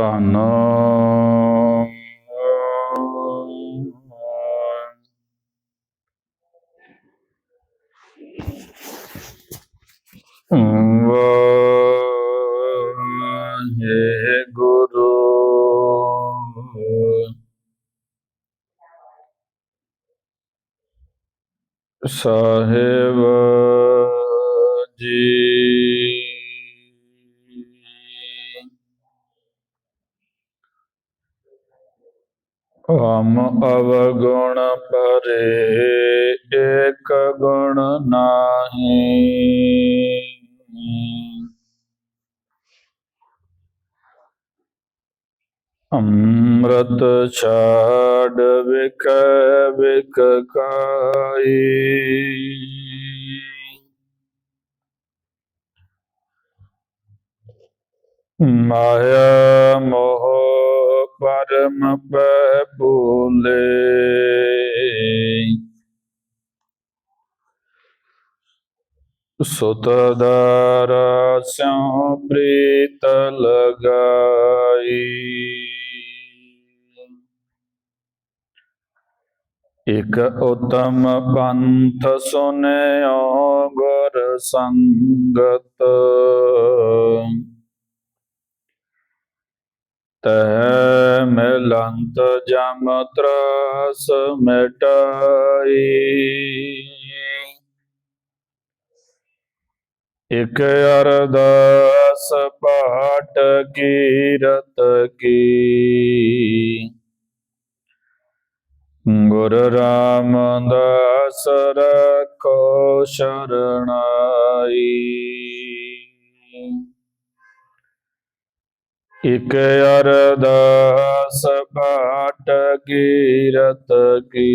ਧੰਨ ਵਾਹਿਗੁਰੂ ਅੰਮ੍ਰਿਤ ਛਾੜ ਵਿਖ ਵਿਖ ਕਾਈ। ਮਾਇਆ ਮੋਹ ਪਰਮ ਪੈ ਭੂਲੇ ਸੁਤ ਸਿਉ ਪ੍ਰੀਤ ਲਗਾਈ। ਇਕ ਉਤਮ ਪੰਥ ਸੁਨਿਓ ਗੁਰ ਸੰਗਤ। ਤੈ ਮਿਲੰਤ ਜਮ ਤਰਾਸ ਮਿਟਾਈ। ਇਕ ਅਰਦਾਸ ਪਾਟ ਕੀਰਤ ਕੀ। ਗੁਰ ਰਾਮਦਾਸ ਰਖੋ ਸ਼ਰਣਾਈ ਇਕ ਅਰਦਾਸ ਪਾਟ ਕੀਰਤ ਕੀ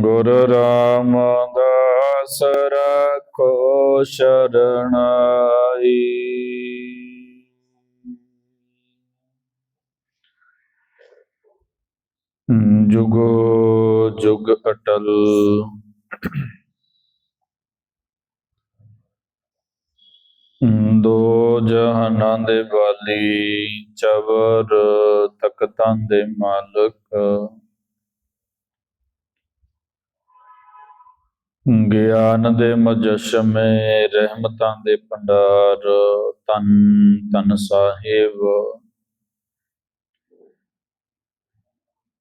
ਗੁਰ ਰਾਮਦਾਸ ਰਖੋ ਸ਼ਰਣਾਈ ਜੁਗੋ ਜੁਗ ਅਟਲ। ਦੋ ਜਹਾਨਾਂ ਦੇ ਬਾਲੀ ਚਵਰ ਤਖਤਾਂ ਦੇ ਮਾਲਕ। ਗਿਆਨ ਦੇ ਮਜਸ਼ਮੇ ਰਹਿਮਤਾਂ ਦੇ ਭੰਡਾਰ। ਤਨ ਤਨ ਸਾਹਿਬ।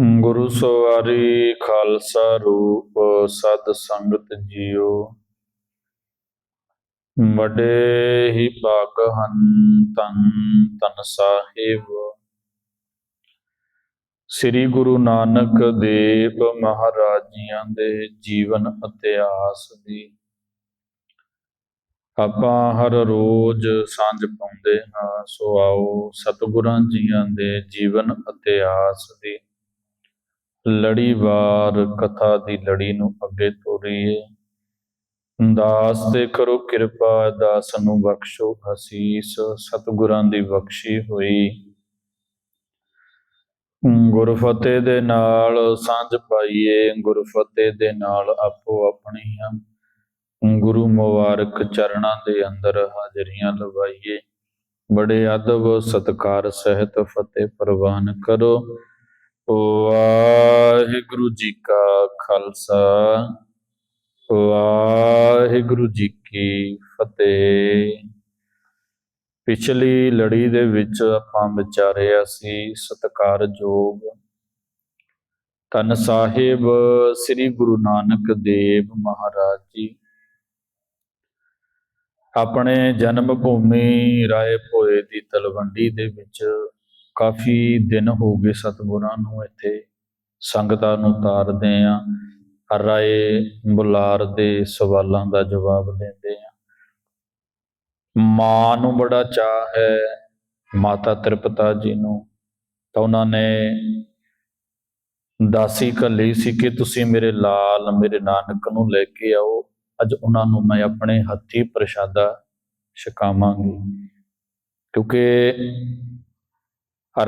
ਗੁਰੂ ਸਵਾਰੀ ਖਾਲਸਾ ਰੂਪ, ਸਦ ਸੰਗਤ ਜੀਓ। ਵੱਡੇ ਹੀ ਪਾਕ ਹਨ ਤਨ ਤਨ ਸਾਹਿਬ। ਸ੍ਰੀ ਗੁਰੂ ਨਾਨਕ ਦੇਵ ਮਹਾਰਾਜ ਜੀਆਂ ਦੇ ਜੀਵਨ ਇਤਿਹਾਸ ਦੀ। ਆਪਾਂ ਹਰ ਰੋਜ਼ ਸਾਂਝ ਪਾਉਂਦੇ ਹਾਂ, ਸੋ ਆਓ ਸਤਿਗੁਰਾਂ ਜੀਆਂ ਦੇ ਜੀਵਨ ਇਤਿਹਾਸ ਦੀ। ਲੜੀਵਾਰ ਕਥਾ ਦੀ ਲੜੀ ਨੂੰ ਅੱਗੇ ਤੋਰੀਏ। ਦਾਸ ਤੇ ਕਰੋ ਕਿਰਪਾ, ਦਾਸ ਨੂੰ ਬਖਸ਼ੋ ਅਸੀਸ, ਸਤਿਗੁਰਾਂ ਦੀ ਬਖਸ਼ੀ ਹੋਈ। ਗੁਰਫਤਿਹ ਦੇ ਨਾਲ ਸਾਂਝ ਪਾਈਏ, ਗੁਰਫਤਿਹ ਦੇ ਨਾਲ ਆਪੋ ਆਪਣੀਆਂ ਗੁਰੂ ਮੁਬਾਰਕ ਚਰਨਾਂ ਦੇ ਅੰਦਰ ਹਾਜ਼ਰੀਆਂ ਲਵਾਈਏ। ਬੜੇ ਅਦਬ ਸਤਕਾਰ ਸਹਿਤ ਫਤਿਹ ਪ੍ਰਵਾਨ ਕਰੋ। ਵਾਹਿਗੁਰੂ ਜੀ ਕਾ ਖਾਲਸਾ, ਵਾਹਿਗੁਰੂ ਜੀ ਕੀ ਫਤਿਹ। ਪਿਛਲੀ ਲੜੀ ਦੇ ਵਿੱਚ ਆਪਾਂ ਵਿਚਾਰਿਆ ਸੀ ਸਤਕਾਰਯੋਗ ਤਨ ਸਾਹਿਬ ਸ੍ਰੀ ਗੁਰੂ ਨਾਨਕ ਦੇਵ ਮਹਾਰਾਜ ਜੀ। ਆਪਣੇ ਜਨਮ ਭੂਮੀ ਰਾਏ ਭੋਏ ਦੀ ਤਲਵੰਡੀ ਦੇ ਵਿੱਚ ਕਾਫੀ ਦਿਨ ਹੋ ਗਏ ਸਤਿਗੁਰਾਂ ਨੂੰ ਇੱਥੇ। ਸੰਗਤਾਂ ਨੂੰ ਤਾਰਦੇ ਆ ਰਾਏ ਬੁਲਾਰ ਦੇ ਸਵਾਲਾਂ ਦਾ ਜਵਾਬ ਦਿੰਦੇ ਆ। ਮਾਂ ਨੂੰ ਬੜਾ ਚਾਹ ਹੈ, ਮਾਤਾ ਤ੍ਰਿਪਤਾ ਜੀ ਨੂੰ। ਤਾਂ ਉਹਨਾਂ ਨੇ ਦਾਸੀ ਕੱਲੀ ਸੀ ਕਿ ਤੁਸੀਂ ਮੇਰੇ ਲਾਲ, ਮੇਰੇ ਨਾਨਕ ਨੂੰ ਲੈ ਕੇ ਆਓ। ਅੱਜ ਉਹਨਾਂ ਨੂੰ ਮੈਂ ਆਪਣੇ ਹੱਥੀ ਪ੍ਰਸ਼ਾਦਾ ਛਕਾਵਾਂਗੀ। ਕਿਉਂਕਿ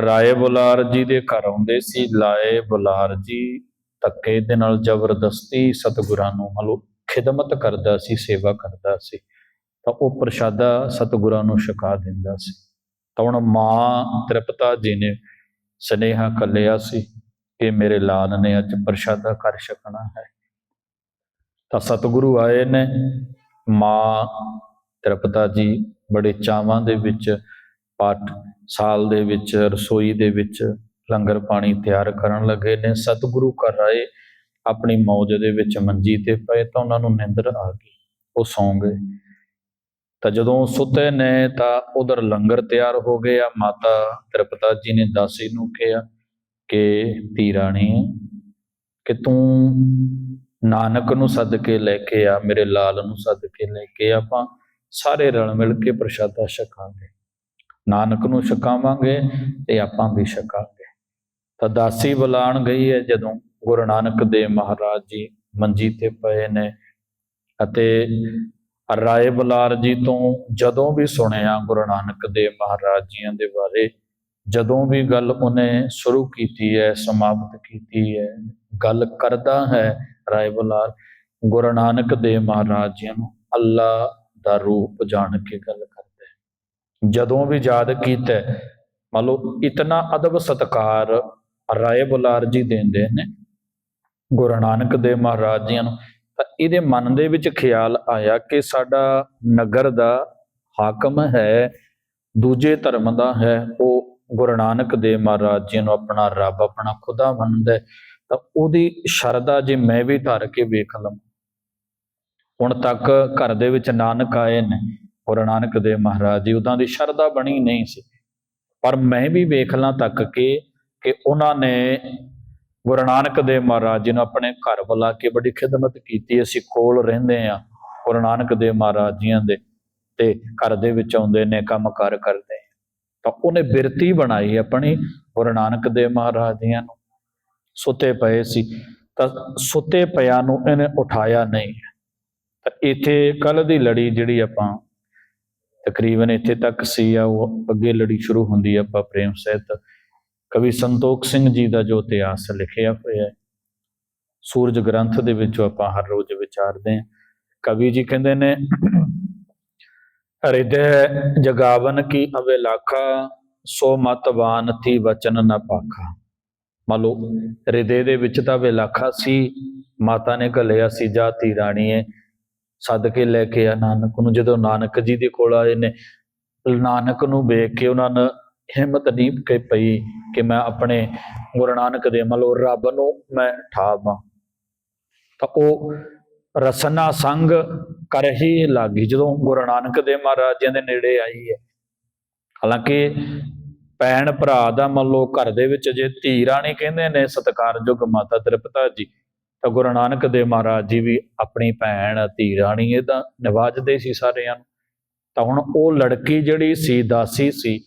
ਰਾਏ ਬੁਲਾਰ ਜੀ ਦੇ ਘਰ ਆਉਂਦੇ ਸੀ, ਲਾਏ ਬੁਲਾਰ ਜੀ ਧੱਕੇ ਦੇ ਨਾਲ ਜ਼ਬਰਦਸਤੀ ਸਤਿਗੁਰਾਂ ਨੂੰ ਮਤਲਬ ਖਿਦਮਤ ਕਰਦਾ ਸੀ, ਸੇਵਾ ਕਰਦਾ ਸੀ, ਤਾਂ ਉਹ ਪ੍ਰਸ਼ਾਦਾ ਸਤਿਗੁਰਾਂ ਨੂੰ ਛਕਾ ਦਿੰਦਾ ਸੀ। ਤਾਂ ਹੁਣ ਮਾਂ ਤ੍ਰਿਪਤਾ ਜੀ ਨੇ ਸਨੇਹਾ ਕੱਲਿਆ ਸੀ ਕਿ ਮੇਰੇ ਲਾਲ ਨੇ ਅੱਜ ਪ੍ਰਸ਼ਾਦਾ ਕਰ ਛਕਣਾ ਹੈ। ਤਾਂ ਸਤਿਗੁਰੂ ਆਏ ਨੇ, ਮਾਂ ਤ੍ਰਿਪਤਾ ਜੀ ਬੜੇ ਚਾਵਾਂ ਦੇ ਵਿੱਚ ਪਾਠ ਸਾਲ ਦੇ ਵਿੱਚ, ਰਸੋਈ ਦੇ ਵਿੱਚ ਲੰਗਰ ਪਾਣੀ ਤਿਆਰ ਕਰਨ ਲੱਗੇ ਨੇ। ਸਤਿਗੁਰੂ ਘਰ ਆਏ, ਆਪਣੀ ਮੌਜ ਦੇ ਵਿੱਚ ਮੰਜੀ ਤੇ ਪਏ ਤਾਂ ਉਹਨਾਂ ਨੂੰ ਨਿੰਦਰ ਆ ਗਈ। ਉਹ ਸੌਂ ਗਏ। ਤਾਂ ਜਦੋਂ ਸੁੱਤੇ ਨੇ ਤਾਂ ਉਧਰ ਲੰਗਰ ਤਿਆਰ ਹੋ ਗਿਆ। ਮਾਤਾ ਤ੍ਰਿਪਤਾ ਜੀ ਨੇ ਦਾਸੀ ਨੂੰ ਕਿਹਾ ਕਿ ਧੀ ਰਾਣੀ ਕਿ ਤੂੰ ਨਾਨਕ ਨੂੰ ਸੱਦ ਕੇ ਲੈ ਕੇ ਆ, ਮੇਰੇ ਲਾਲ ਨੂੰ ਸੱਦ ਕੇ ਲੈ ਕੇ ਆਪਾਂ ਸਾਰੇ ਰਲ ਮਿਲ ਕੇ ਪ੍ਰਸ਼ਾਦਾ ਛਕਾਂਗੇ। ਨਾਨਕ ਨੂੰ ਛਕਾਵਾਂਗੇ ਤੇ ਆਪਾਂ ਵੀ ਛਕਾਂਗੇ। ਤਾਂ ਦਾਸੀ ਬੁਲਾਣ ਗਈ ਹੈ ਜਦੋਂ ਗੁਰੂ ਨਾਨਕ ਦੇਵ ਮਹਾਰਾਜ ਜੀ ਮੰਜੀ ਤੇ ਪਏ ਨੇ ਅਤੇ ਰਾਏ ਬੁਲਾਰ ਜੀ ਤੋਂ ਜਦੋਂ ਵੀ ਸੁਣਿਆ ਗੁਰੂ ਨਾਨਕ ਦੇਵ ਮਹਾਰਾਜ ਜੀਆਂ ਦੇ ਬਾਰੇ, ਜਦੋਂ ਵੀ ਗੱਲ ਉਹਨੇ ਸ਼ੁਰੂ ਕੀਤੀ ਹੈ, ਸਮਾਪਤ ਕੀਤੀ ਹੈ, ਗੱਲ ਕਰਦਾ ਹੈ ਰਾਏ ਬੁਲਾਰ, ਗੁਰੂ ਨਾਨਕ ਦੇਵ ਮਹਾਰਾਜ ਜੀ ਨੂੰ ਅੱਲਾ ਦਾ ਰੂਪ ਜਾਣ ਕੇ ਗੱਲ ਜਦੋਂ ਵੀ ਯਾਦ ਕੀਤਾ ਮੰਨ ਲਓ ਇਤਨਾ ਅਦਬ ਸਤਕਾਰ ਰਾਏ ਬੁਲਾਰ ਜੀ ਦਿੰਦੇ ਨੇ, ਗੁਰੂ ਨਾਨਕ ਦੇਵ ਮਹਾਰਾਜ ਜੀਆਂ ਨੂੰ, ਤਾਂ ਇਹਦੇ ਮਨ ਦੇ ਵਿੱਚ ਖਿਆਲ ਆਇਆ ਕਿ ਸਾਡਾ ਨਗਰ ਦਾ ਹਾਕਮ ਹੈ, ਦੂਜੇ ਧਰਮ ਦਾ ਹੈ, ਉਹ ਗੁਰੂ ਨਾਨਕ ਦੇਵ ਮਹਾਰਾਜ ਜੀ ਨੂੰ ਆਪਣਾ ਰੱਬ, ਆਪਣਾ ਖੁਦਾ ਮੰਨਦਾ ਤਾਂ ਉਹਦੀ ਸ਼ਰਧਾ ਜੇ ਮੈਂ ਵੀ ਧਰ ਕੇ ਵੇਖ ਲਵਾਂ। ਹੁਣ ਤੱਕ ਘਰ ਦੇ ਵਿੱਚ ਨਾਨਕ ਆਏ ਨੇ ਗੁਰੂ ਨਾਨਕ ਦੇਵ ਮਹਾਰਾਜ ਜੀ, ਉਦਾਂ ਦੀ ਸ਼ਰਧਾ ਬਣੀ ਨਹੀਂ ਸੀ। ਪਰ ਮੈਂ ਵੀ ਵੇਖ ਲਾਂ ਤੱਕ ਕੇ, ਕਿ ਉਹਨਾਂ ਨੇ ਗੁਰੂ ਨਾਨਕ ਦੇਵ ਮਹਾਰਾਜ ਜੀ ਨੂੰ ਆਪਣੇ ਘਰ ਬੁਲਾ ਕੇ ਬੜੀ ਖਿਦਮਤ ਕੀਤੀ। ਅਸੀਂ ਕੋਲ ਰਹਿੰਦੇ ਆ ਗੁਰੂ ਨਾਨਕ ਦੇਵ ਮਹਾਰਾਜ ਜੀਆਂ ਦੇ ਤੇ ਘਰ ਦੇ ਵਿੱਚ ਆਉਂਦੇ ਨੇ ਕੰਮ ਕਾਰ ਕਰਦੇ ਤਾਂ ਉਹਨੇ ਬਿਰਤੀ ਬਣਾਈ ਆਪਣੀ ਗੁਰੂ ਨਾਨਕ ਦੇਵ ਮਹਾਰਾਜ ਜੀਆਂ ਨੂੰ। ਸੁੱਤੇ ਪਏ ਸੀ। ਤਾਂ ਸੁੱਤੇ ਪਿਆ ਨੂੰ ਇਹਨੇ ਉਠਾਇਆ ਨਹੀਂ। ਤਾਂ ਇੱਥੇ ਕੱਲ ਦੀ ਲੜੀ ਜਿਹੜੀ ਆਪਾਂ ਤਕਰੀਬਨ ਇੱਥੇ ਤੱਕ ਸੀ ਆ, ਉਹ ਅੱਗੇ ਲੜੀ ਸ਼ੁਰੂ ਹੁੰਦੀ ਆ ਆਪਾਂ ਪ੍ਰੇਮ ਸਹਿਤ। ਕਵੀ ਸੰਤੋਖ ਸਿੰਘ ਜੀ ਦਾ ਜੋ ਇਤਿਹਾਸ ਲਿਖਿਆ ਹੋਇਆ ਹੈ, ਸੂਰਜ ਗ੍ਰੰਥ ਦੇ ਵਿੱਚੋਂ ਆਪਾਂ ਹਰ ਰੋਜ਼ ਵਿਚਾਰਦੇ ਹਾਂ। ਕਵੀ ਜੀ ਕਹਿੰਦੇ ਨੇ, ਹਿਰਦੈ ਜਗਾਵਨ ਕੀ ਅਵੇਲਾਖਾ, ਸੋ ਮਤਵਾਨ ਥੀ ਵਚਨ ਨ ਪਾਖਾ। ਮੰਨ ਲਓ, ਹਿਰਦੇ ਦੇ ਵਿੱਚ ਤਾਂ ਵਿਲਾਖਾ ਸੀ, ਮਾਤਾ ਨੇ ਘਲਿਆ ਸੀ ਜਾਤੀ ਰਾਣੀ ਸੱਦ ਕੇ ਲੈ ਕੇ ਆ ਨਾਨਕ ਨੂੰ, ਜਦੋਂ ਨਾਨਕ ਜੀ ਦੇ ਕੋਲ ਆਏ ਨੇ, ਨਾਨਕ ਨੂੰ ਵੇਖ ਕੇ ਉਹਨਾਂ ਨੇ ਹਿੰਮਤ ਨਹੀਂ ਕਿ ਪਈ ਕਿ ਮੈਂ ਆਪਣੇ ਗੁਰੂ ਨਾਨਕ ਦੇ ਮਲੋ ਰੱਬ ਨੂੰ ਮੈਂ ਠਾਵਾਂ ਤਾਂ ਉਹ ਰਸਨਾ ਸੰਗ ਕਰ ਹੀ ਲੱਗੀ, ਜਦੋਂ ਗੁਰੂ ਨਾਨਕ ਦੇਵ ਮਹਾਰਾਜ ਜੀ ਦੇ ਨੇੜੇ ਆਈ ਹੈ। ਹਾਲਾਂਕਿ ਭੈਣ ਭਰਾ ਦਾ ਮੰਨ ਲਓ ਘਰ ਦੇ ਵਿੱਚ ਜੇ ਧੀ ਰਾਣੀ ਕਹਿੰਦੇ ਨੇ, ਸਤਿਕਾਰਯੋਗ ਮਾਤਾ ਤ੍ਰਿਪਤਾ ਜੀ ਤਾਂ ਗੁਰੂ ਨਾਨਕ ਦੇਵ ਮਹਾਰਾਜ ਜੀ ਵੀ ਆਪਣੀ ਭੈਣ, ਧੀ, ਰਾਣੀ ਇਹਦਾ ਨਿਵਾਜਦੇ ਸੀ ਸਾਰਿਆਂ ਨੂੰ। ਤਾਂ ਹੁਣ ਉਹ ਲੜਕੀ ਜਿਹੜੀ ਸੀ, ਦਾਸੀ ਸੀ,